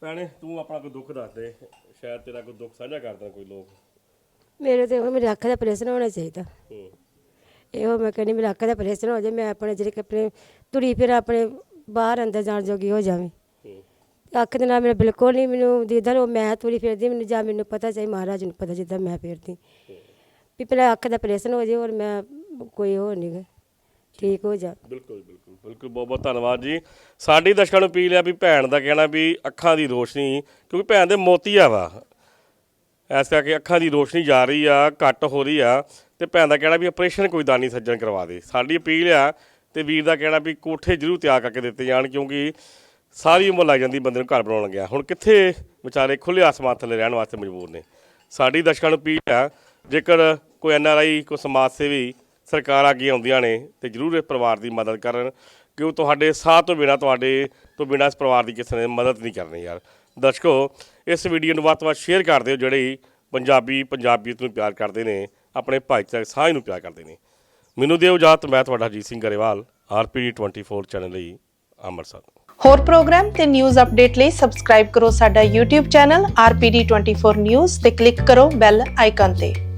ਭੈਣੇ ਤੂੰ ਆਪਣਾ ਕੋਈ ਦੁੱਖ ਦੱਸ ਦੇ। ਸ਼ਾਇਦ ਤੇਰਾ ਕੋਈ ਦੁੱਖ ਸਾਂਝਾ ਕਰਦਾ ਕੋਈ ਲੋਕ। ਮੇਰੇ ਤੇ ਉਹ ਮੇਰੇ ਅੱਖ ਦਾ ਆਪਰੇਸ਼ਨ ਹੋਣਾ ਚਾਹੀਦਾ। ਹੂੰ। ਇਹੋ ਮੈਂ ਕਹਿੰਦੀ ਮੇਰੇ ਅੱਖ ਦਾ ਆਪਰੇਸ਼ਨ ਹੋ ਜਾਏ ਮੈਂ ਆਪਣੇ ਜਿਹੜੇ ਕਿ ਆਪਣੇ ਤੁਰੀ ਫਿਰ ਆਪਣੇ ਬਾਹਰ ਅੰਦਰ ਜਾਣ ਜੋਗੀ ਹੋ ਜਾਵੇਂ। ਹੂੰ। ਅੱਖ ਦੇ ਨਾਲ ਮੇਰਾ ਬਿਲਕੁਲ ਨਹੀਂ ਮੈਨੂੰ ਦੀਦਾ ਉਹ ਮੈਂ ਤੁਰੀ ਫਿਰਦੀ ਮੈਨੂੰ ਜਾਂ ਮੈਨੂੰ ਪਤਾ ਚਾਹੀ ਮਹਾਰਾਜ ਨੂੰ ਪਤਾ ਜਿੱਦਾਂ ਮੈਂ ਫਿਰਦੀ। ਵੀ ਪਹਿਲਾਂ ਅੱਖ ਦਾ ਆਪਰੇਸ਼ਨ ਹੋ ਜਾਏ ਔਰ ਮੈਂ ਕੋਈ ਹੋਰ ਨਹੀਂ ਠੀਕ ਹੋ ਜਾ। ਬਿਲਕੁਲ ਬਿਲਕੁਲ। ਬਿਲਕੁਲ, ਬਹੁਤ ਬਹੁਤ ਧੰਨਵਾਦ ਜੀ। ਸਾਡੀ ਦਰਸ਼ਕਾਂ ਨੂੰ ਅਪੀਲ ਆ ਵੀ ਭੈਣ ਦਾ ਕਹਿਣਾ ਵੀ ਅੱਖਾਂ ਦੀ ਰੋਸ਼ਨੀ, ਕਿਉਂਕਿ ਭੈਣ ਦੇ ਮੋਤੀ ਆ ਵਾ। ਐਸ ਕਰਕੇ ਅੱਖਾਂ ਦੀ ਰੋਸ਼ਨੀ ਜਾ ਰਹੀ ਆ, ਘੱਟ ਹੋ ਰਹੀ ਆ, ਤੇ ਭੈਣ ਦਾ ਕਹਿਣਾ ਵੀ ਆਪਰੇਸ਼ਨ ਕੋਈ ਦਾਨੀ ਸੱਜਣ ਕਰਵਾ ਦੇ। ਸਾਡੀ ਅਪੀਲ ਆ ਤੇ ਵੀਰ ਦਾ ਕਹਿਣਾ ਵੀ ਕੋਠੇ ਜ਼ਰੂਰ ਤਿਆਰ ਕਰਕੇ ਦਿੱਤੇ ਜਾਣ, ਕਿਉਂਕਿ ਸਾਰੀ ਉਮਰ ਲੱਗ ਜਾਂਦੀ ਬੰਦੇ ਨੂੰ ਘਰ ਬਣਾਉਣ ਲੱਗਿਆ। ਹੁਣ ਕਿੱਥੇ ਵਿਚਾਰੇ ਖੁੱਲੇ ਆਸਮਾਨ ਥੱਲੇ ਰਹਿਣ ਵਾਸਤੇ ਮਜਬੂਰ ਨੇ। ਸਾਡੀ ਦਰਸ਼ਕਾਂ ਨੂੰ ਅਪੀਲ ਆ, ਜੇਕਰ ਕੋਈ ਐਨ ਆਰ ਆਈ, ਕੋਈ ਸਮਾਜ ਸੇਵੀ ਸਰਕਾਰ ਅੱਗੇ ਆਉਂਦੀਆਂ ਨੇ ਤੇ ਜ਼ਰੂਰ ਇਸ ਪਰਿਵਾਰ ਦੀ ਮਦਦ ਕਰਨ ਕਿਉਂ ਤੁਹਾਡੇ ਸਾਥ ਤੋਂ ਬਿਨਾ, ਤੁਹਾਡੇ ਤੋਂ ਬਿਨਾ ਇਸ ਪਰਿਵਾਰ ਦੀ ਕਿਸੇ ਨੇ ਮਦਦ ਨਹੀਂ ਕਰਨੀ ਯਾਰ। ਦਰਸ਼ਕੋ, ਇਸ ਵੀਡੀਓ ਨੂੰ ਵੱਧ ਤੋਂ ਵੱਧ ਸ਼ੇਅਰ ਕਰ ਦਿਓ, ਜਿਹੜੇ ਪੰਜਾਬੀ ਪੰਜਾਬੀਅਤ ਨੂੰ ਪਿਆਰ ਕਰਦੇ ਨੇ, ਆਪਣੇ ਭਾਈਚਾਰਕ ਸਾਂਝ ਨੂੰ ਪਿਆਰ ਕਰਦੇ ਨੇ। ਮੈਨੂੰ ਦਿਓ ਇਜਾਜ਼ਤ, ਮੈਂ ਤੁਹਾਡਾ ਅਜੀਤ ਸਿੰਘ ਗਰੇਵਾਲ ਆਰਪੀਡੀ 24 ਚੈਨਲ ਲਈ ਅੰਮ੍ਰਿਤਸਰ। ਹੋਰ ਪ੍ਰੋਗਰਾਮ ਤੇ ਨਿਊਜ਼ ਅਪਡੇਟ ਲਈ ਸਬਸਕ੍ਰਾਈਬ ਕਰੋ ਸਾਡਾ YouTube ਚੈਨਲ RPD24 News ਤੇ ਕਲਿੱਕ ਕਰੋ ਬੈਲ ਆਈਕਨ ਤੇ।